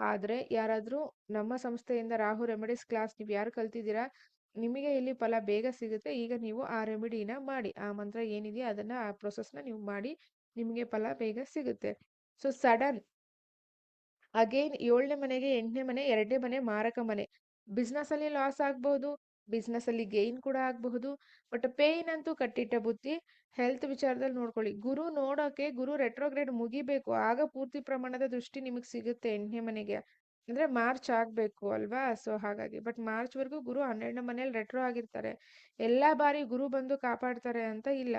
ಆದರೆ ಯಾರಾದರೂ ನಮ್ಮ ಸಂಸ್ಥೆಯಿಂದ ರಾಹು ರೆಮಿಡೀಸ್ ಕ್ಲಾಸ್ ನೀವು ಯಾರು ಕಲ್ತಿದ್ದೀರಾ? ನಿಮಗೆ ಇಲ್ಲಿ ಫಲ ಬೇಗ ಸಿಗುತ್ತೆ. ಈಗ ನೀವು ಆ ರೆಮಿಡಿನ ಮಾಡಿ, ಆ ಮಂತ್ರ ಏನಿದೆಯೋ ಅದನ್ನು, ಆ ಪ್ರೊಸೆಸ್ನ ನೀವು ಮಾಡಿ ನಿಮಗೆ ಫಲ ಬೇಗ ಸಿಗುತ್ತೆ. ಸೊ, ಸಡನ್ ಅಗೇನ್ ಏಳನೇ ಮನೆಗೆ ಎಂಟನೇ ಮನೆ, ಎರಡನೇ ಮನೆ ಮಾರಕ ಮನೆ. ಬಿಸ್ನೆಸ್ ಅಲ್ಲಿ ಲಾಸ್ ಆಗ್ಬಹುದು ಬಿಸ್ನೆಸ್ ಅಲ್ಲಿ ಗೇನ್ ಕೂಡ ಆಗಬಹುದು ಬಟ್ ಪೇಯ್ನ್ ಅಂತೂ ಕಟ್ಟಿಟ್ಟ ಬುತ್ತಿ ಹೆಲ್ತ್ ವಿಚಾರದಲ್ಲಿ ನೋಡ್ಕೊಳ್ಳಿ. ಗುರು ನೋಡೋಕೆ, ಗುರು ರೆಟ್ರೋಗ್ರೇಡ್ ಮುಗಿಬೇಕು, ಆಗ ಪೂರ್ತಿ ಪ್ರಮಾಣದ ದೃಷ್ಟಿ ನಿಮಗೆ ಸಿಗುತ್ತೆ ಎಂಟನೇ ಮನೆಗೆ. ಅಂದ್ರೆ ಮಾರ್ಚ್ ಆಗ್ಬೇಕು ಅಲ್ವಾ? ಸೊ ಹಾಗಾಗಿ. ಬಟ್ ಮಾರ್ಚ್ ವರೆಗೂ ಗುರು ಹನ್ನೆರಡನೇ ಮನೇಲಿ ರೆಟ್ರೋ ಆಗಿರ್ತಾರೆ. ಎಲ್ಲಾ ಬಾರಿ ಗುರು ಬಂದು ಕಾಪಾಡ್ತಾರೆ ಅಂತ ಇಲ್ಲ.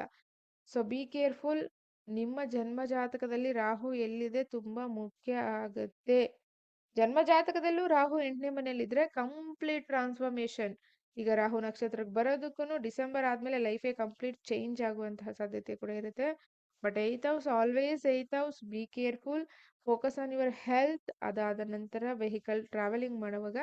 ಸೊ ಬಿ ಕೇರ್ಫುಲ್ ನಿಮ್ಮ ಜನ್ಮ ಜಾತಕದಲ್ಲಿ ರಾಹು ಎಲ್ಲಿದೆ ತುಂಬಾ ಮುಖ್ಯ ಆಗತ್ತೆ. ಜನ್ಮ ಜಾತಕದಲ್ಲೂ ರಾಹು ಎಂಟನೇ ಮನೆಯಲ್ಲಿದ್ರೆ ಕಂಪ್ಲೀಟ್ ಟ್ರಾನ್ಸ್ಫಾರ್ಮೇಶನ್ ಈಗ ರಾಹು ನಕ್ಷತ್ರಕ್ಕೆ ಬರೋದಕ್ಕೂ ಡಿಸೆಂಬರ್ ಆದ್ಮೇಲೆ ಲೈಫೇ ಕಂಪ್ಲೀಟ್ ಚೇಂಜ್ ಆಗುವಂತಹ ಸಾಧ್ಯತೆ ಕೂಡ ಇರುತ್ತೆ. But eighth house always eighth house be careful focus on your health ಅದಾದ ನಂತರ ವೆಹಿಕಲ್ ಟ್ರಾವೆಲಿಂಗ್ ಮಾಡುವಾಗ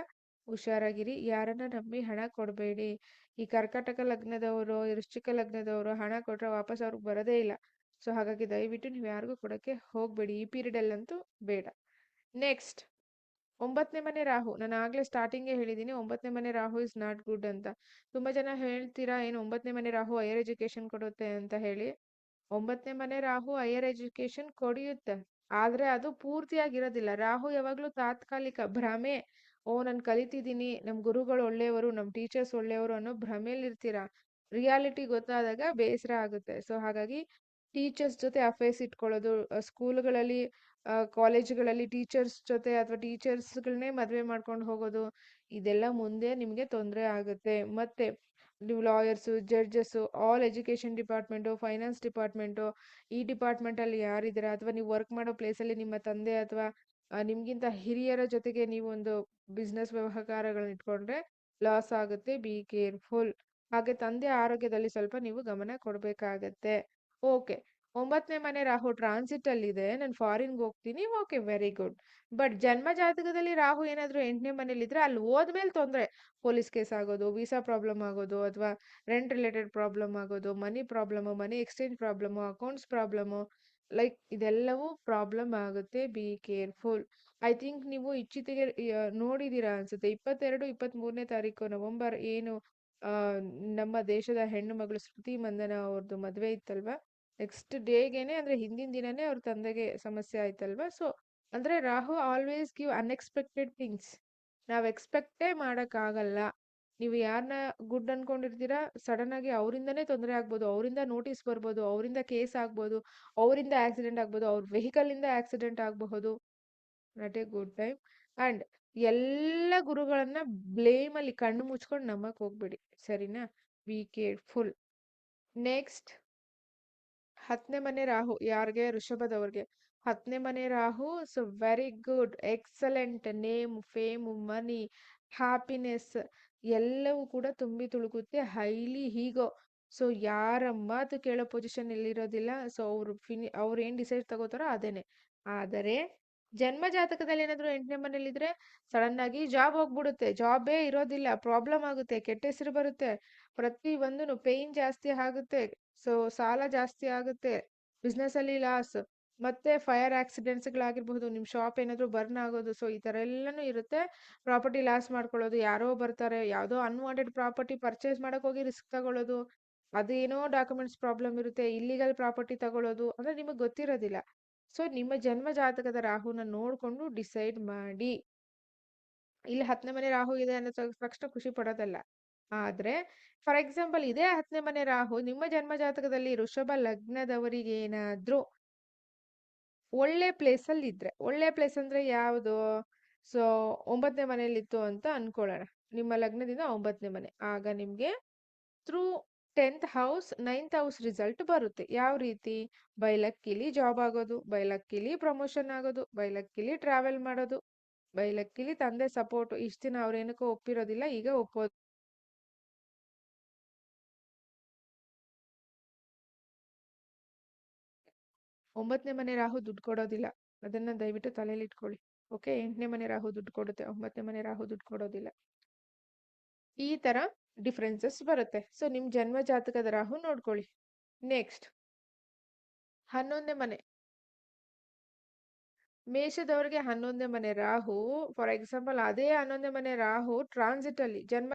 ಹುಷಾರಾಗಿರಿ. ಯಾರನ್ನ ನಂಬಿ ಹಣ ಕೊಡಬೇಡಿ. ಈ ಕರ್ಕಾಟಕ ಲಗ್ನದವರು, ವೃಶ್ಚಿಕ ಲಗ್ನದವರು ಹಣ ಕೊಟ್ರೆ ವಾಪಸ್ ಅವ್ರಿಗೆ ಬರೋದೇ ಇಲ್ಲ. ಸೊ ಹಾಗಾಗಿ ದಯವಿಟ್ಟು ನೀವು ಯಾರಿಗೂ ಕೊಡೋಕ್ಕೆ ಹೋಗಬೇಡಿ. ಈ ಪೀರಿಯಡಲ್ಲಂತೂ ಬೇಡ. ನೆಕ್ಸ್ಟ್ ಒಂಬತ್ತನೇ ಮನೆ ರಾಹು. ನಾನು ಆಗಲೇ ಸ್ಟಾರ್ಟಿಂಗೇ ಹೇಳಿದ್ದೀನಿ ಒಂಬತ್ತನೇ ಮನೆ ರಾಹು ಇಸ್ ನಾಟ್ ಗುಡ್ ಅಂತ. ತುಂಬ ಜನ ಹೇಳ್ತೀರಾ, ಏನು ಒಂಬತ್ತನೇ ಮನೆ ರಾಹು ಹೈಯರ್ ಎಜುಕೇಶನ್ ಕೊಡುತ್ತೆ ಅಂತ ಹೇಳಿ. ಒಂಬತ್ತನೇ ಮನೆ ರಾಹು ಹೈಯರ್ ಎಜುಕೇಶನ್ ಕೊಡಿಯುತ್ತೆ. ಆದರೆ ಅದು ಪೂರ್ತಿಯಾಗಿರೋದಿಲ್ಲ. ರಾಹು ಯಾವಾಗಲೂ ತಾತ್ಕಾಲಿಕ ಭ್ರಮೆ. ಓ, ನಾನು ಕಲಿತಿದ್ದೀನಿ ನಮ್ಮ ಗುರುಗಳು ಒಳ್ಳೆಯವರು ನಮ್ಮ ಟೀಚರ್ಸ್ ಒಳ್ಳೆಯವರು ಅನ್ನೋ ಭ್ರಮೇಲಿ ಇರ್ತೀರಾ? ರಿಯಾಲಿಟಿ ಗೊತ್ತಾದಾಗ ಬೇಸರ ಆಗುತ್ತೆ. ಸೊ ಹಾಗಾಗಿ ಟೀಚರ್ಸ್ ಜೊತೆ ಅಫೇರ್ಸ್ ಇಟ್ಕೊಳ್ಳೋದು ಸ್ಕೂಲ್ಗಳಲ್ಲಿ ಕಾಲೇಜ್ಗಳಲ್ಲಿ ಟೀಚರ್ಸ್ ಜೊತೆ ಅಥವಾ ಟೀಚರ್ಸ್ಗಳನ್ನೇ ಮದುವೆ ಮಾಡ್ಕೊಂಡು ಹೋಗೋದು, ಇದೆಲ್ಲ ಮುಂದೆ ನಿಮಗೆ ತೊಂದರೆ ಆಗುತ್ತೆ. ಮತ್ತೆ ನೀವು lawyers, judges, all education department, finance department, ಈ ಡಿಪಾರ್ಟ್ಮೆಂಟಲ್ಲಿ ಯಾರಿದ್ದೀರಾ? ಅಥವಾ ನೀವು ವರ್ಕ್ ಮಾಡೋ ಪ್ಲೇಸಲ್ಲಿ ನಿಮ್ಮ ತಂದೆ ಅಥವಾ ನಿಮಗಿಂತ ಹಿರಿಯರ ಜೊತೆಗೆ ನೀವು ಒಂದು ಬಿಸ್ನೆಸ್ ವ್ಯವಹಾರಗಳನ್ನ ಇಟ್ಕೊಂಡ್ರೆ ಲಾಸ್ ಆಗುತ್ತೆ. Be careful. ಹಾಗೆ ತಂದೆ ಆರೋಗ್ಯದಲ್ಲಿ ಸ್ವಲ್ಪ ನೀವು ಗಮನ ಕೊಡಬೇಕಾಗತ್ತೆ. ಓಕೆ. ಒಂಬತ್ತನೇ ಮನೆ ರಾಹು ಟ್ರಾನ್ಸಿಟ್ ಅಲ್ಲಿದೆ, ನಾನು ಫಾರಿನ್ಗೆ ಹೋಗ್ತೀನಿ ಓಕೆ ವೆರಿ ಗುಡ್ ಬಟ್ ಜನ್ಮ ಜಾತಕದಲ್ಲಿ ರಾಹು ಏನಾದರೂ ಎಂಟನೇ ಮನೇಲಿ ಇದ್ರೆ ಅಲ್ಲಿ ಹೋದ್ಮೇಲೆ ತೊಂದರೆ. ಪೊಲೀಸ್ ಕೇಸ್ ಆಗೋದು ವೀಸಾ ಪ್ರಾಬ್ಲಮ್ ಆಗೋದು, ಅಥವಾ ರೆಂಟ್ ರಿಲೇಟೆಡ್ ಪ್ರಾಬ್ಲಮ್ ಆಗೋದು money problem money exchange problem accounts problem like ಇದೆಲ್ಲವೂ ಪ್ರಾಬ್ಲಮ್ ಆಗುತ್ತೆ. ಬಿ ಕೇರ್ಫುಲ್ ಐ ಥಿಂಕ್ ನೀವು ಇಚ್ಛಿತಿಗೆ ನೋಡಿದ್ದೀರಾ ಅನ್ಸುತ್ತೆ. ಇಪ್ಪತ್ತೆರಡು ಇಪ್ಪತ್ತ್ಮೂರನೇ ತಾರೀಕು ನವೆಂಬರ್ ಏನು ನಮ್ಮ ದೇಶದ ಹೆಣ್ಣು ಮಗಳು ಸ್ಮೃತಿ ಮಂದನ ಅವ್ರದ್ದು ಮದುವೆ ಇತ್ತಲ್ವಾ? ನೆಕ್ಸ್ಟ್ ಡೇಗೇನೆ ಅಂದರೆ ಹಿಂದಿನ ದಿನನೇ ಅವ್ರ ತಂದೆಗೆ ಸಮಸ್ಯೆ ಆಯ್ತಲ್ವಾ? ಸೊ, ಅಂದರೆ Rahu always give unexpected things. ನಾವು ಎಕ್ಸ್ಪೆಕ್ಟೇ ಮಾಡೋಕ್ಕಾಗಲ್ಲ. ನೀವು ಯಾರನ್ನ ಗುಡ್ ಅನ್ಕೊಂಡಿರ್ತೀರಾ, ಸಡನ್ ಆಗಿ ಅವರಿಂದನೇ ತೊಂದರೆ ಆಗ್ಬೋದು, ಅವರಿಂದ ನೋಟಿಸ್ ಬರ್ಬೋದು, ಅವರಿಂದ ಕೇಸ್ ಆಗ್ಬೋದು, ಅವರಿಂದ ಆಕ್ಸಿಡೆಂಟ್ ಆಗ್ಬೋದು, ಅವ್ರ ವೆಹಿಕಲಿಂದ ಆಕ್ಸಿಡೆಂಟ್ ಆಗಬಹುದು. Not a good time. And ಎಲ್ಲ ಗುರುಗಳನ್ನ ಬ್ಲೇಮಲ್ಲಿ ಕಣ್ಣು ಮುಚ್ಕೊಂಡು ನಂಬಕ್ಕೆ ಹೋಗ್ಬೇಡಿ. ಸರಿನಾ? B careful. ನೆಕ್ಸ್ಟ್ ಹತ್ತನೇ ಮನೆ ರಾಹು ಯಾರಿಗೆ? ಋಷಭದವ್ರಿಗೆ ಹತ್ತನೇ ಮನೆ Rahu so very good excellent name fame money happiness ಎಲ್ಲವೂ ಕೂಡ ತುಂಬಿ ತುಳುಕುತ್ತೆ. ಹೈಲಿ ಹೀಗೋ ಸೊ ಯಾರ ಮಾತು ಕೇಳೋ ಪೊಸಿಷನ್ ಎಲ್ಲಿರೋದಿಲ್ಲ ಸೊ ಅವರು ಫಿನಿ ಅವ್ರು ಏನು ಡಿಸೈಡ್ ತಗೋತಾರೋ ಅದೇನೆ ಆದರೆ, ಜನ್ಮ ಜಾತಕದಲ್ಲಿ ಏನಾದರೂ ಎಂಟನೇ ಮನೇಲಿದ್ರೆ ಸಡನ್ ಆಗಿ ಜಾಬ್ ಹೋಗ್ಬಿಡುತ್ತೆ. ಜಾಬೇ ಇರೋದಿಲ್ಲ. ಪ್ರಾಬ್ಲಮ್ ಆಗುತ್ತೆ. ಕೆಟ್ಟ ಹೆಸರು ಬರುತ್ತೆ. ಪ್ರತಿ ಒಂದೂ ಪೇಯ್ನ್ ಜಾಸ್ತಿ ಆಗುತ್ತೆ. ಸೊ ಸಾಲ ಜಾಸ್ತಿ ಆಗುತ್ತೆ. ಬಿಸ್ನೆಸ್ ಅಲ್ಲಿ ಲಾಸ್ ಮತ್ತೆ ಫೈರ್ ಆಕ್ಸಿಡೆಂಟ್ಸ್ಗಳಾಗಿರ್ಬಹುದು ನಿಮ್ಮ ಶಾಪ್ ಏನಾದ್ರು ಬರ್ನ್ ಆಗೋದು ಸೊ ಈ ತರ ಎಲ್ಲಾನು ಇರುತ್ತೆ. ಪ್ರಾಪರ್ಟಿ ಲಾಸ್ ಮಾಡ್ಕೊಳ್ಳೋದು, ಯಾರೋ ಬರ್ತಾರೆ, ಯಾವುದೋ ಅನ್ವಾಂಟೆಡ್ ಪ್ರಾಪರ್ಟಿ ಪರ್ಚೇಸ್ ಮಾಡೋಕೆ ಹೋಗಿ ರಿಸ್ಕ್ ತಗೊಳ್ಳೋದು, ಅದೇನೋ ಡಾಕ್ಯುಮೆಂಟ್ಸ್ ಪ್ರಾಬ್ಲಮ್ ಇರುತ್ತೆ ಇಲ್ಲಿಗಲ್ ಪ್ರಾಪರ್ಟಿ ತಗೊಳ್ಳೋದು, ಅಂದ್ರೆ ನಿಮಗೆ ಗೊತ್ತಿರೋದಿಲ್ಲ. ಸೊ ನಿಮ್ಮ ಜನ್ಮ ಜಾತಕದ ರಾಹುನ ನೋಡಿಕೊಂಡು ಡಿಸೈಡ್ ಮಾಡಿ. ಇಲ್ಲಿ ಹತ್ತನೇ ಮನೆ ರಾಹು ಇದೆ ಅನ್ನೋ ತಕ್ಷಣ ಖುಷಿ ಪಡೋದಲ್ಲ. ಆದ್ರೆ, ಫಾರ್ ಎಕ್ಸಾಂಪಲ್ ಇದೇ ಹತ್ತನೇ ಮನೆ ರಾಹು, ನಿಮ್ಮ ಜನ್ಮ ಜಾತಕದಲ್ಲಿ ಋಷಭ ಲಗ್ನದವರಿಗೆ ಏನಾದರೂ ಒಳ್ಳೆ ಪ್ಲೇಸ್ ಅಲ್ಲಿ ಇದ್ರೆ ಒಳ್ಳೆ ಪ್ಲೇಸ್ ಅಂದ್ರೆ ಯಾವುದು? ಸೊ ಒಂಬತ್ತನೇ ಮನೆಯಲ್ಲಿತ್ತು ಅಂತ ಅನ್ಕೊಳ್ಳೋಣ. ನಿಮ್ಮ ಲಗ್ನದಿಂದ ಒಂಬತ್ತನೇ ಮನೆ. ಆಗ ನಿಮ್ಗೆ through tenth house, ninth house result ಬರುತ್ತೆ. ಯಾವ ರೀತಿ? ಬೈಲಕ್ಕಿಲಿ ಜಾಬ್ ಆಗೋದು, ಬೈಲಕ್ಕಿಲಿ ಪ್ರಮೋಷನ್ ಆಗೋದು, ಬೈಲಕ್ಕಿಲಿ ಟ್ರಾವೆಲ್ ಮಾಡೋದು, ಬೈಲಕ್ಕಿಲಿ ತಂದೆ ಸಪೋರ್ಟ್. ಇಷ್ಟು ದಿನ ಅವ್ರೇನಕ್ಕೂ ಒಪ್ಪಿರೋದಿಲ್ಲ, ಈಗ ಒಪ್ಪೋದು ಒಂಬತ್ತನೇ ಮನೆ ರಾಹು ದುಡ್ಡು ಕೊಡೋದಿಲ್ಲ. ಅದನ್ನ ದಯವಿಟ್ಟು ತಲೆಯಲ್ಲಿ ಇಟ್ಕೊಳ್ಳಿ. ಓಕೆ, ಎಂಟನೇ ಮನೆ ರಾಹು ದುಡ್ಡು ಕೊಡುತ್ತೆ, ಒಂಬತ್ತನೇ ಮನೆ ರಾಹು ದುಡ್ಡು ಕೊಡೋದಿಲ್ಲ. ಈ ತರ ಡಿಫ್ರೆನ್ಸಸ್ ಬರುತ್ತೆ. ಸೊ ನಿಮ್ ಜನ್ಮ ಜಾತಕದ ರಾಹು ನೋಡ್ಕೊಳ್ಳಿ. ನೆಕ್ಸ್ಟ್ ಹನ್ನೊಂದನೇ ಮನೆ. ಮೇಷದವರಿಗೆ ಹನ್ನೊಂದನೇ ಮನೆ ರಾಹು. ಫಾರ್ ಎಕ್ಸಾಂಪಲ್ ಅದೇ ಹನ್ನೊಂದನೇ ಮನೆ ರಾಹು ಟ್ರಾನ್ಸಿಟ್ ಅಲ್ಲಿ ಜನ್ಮ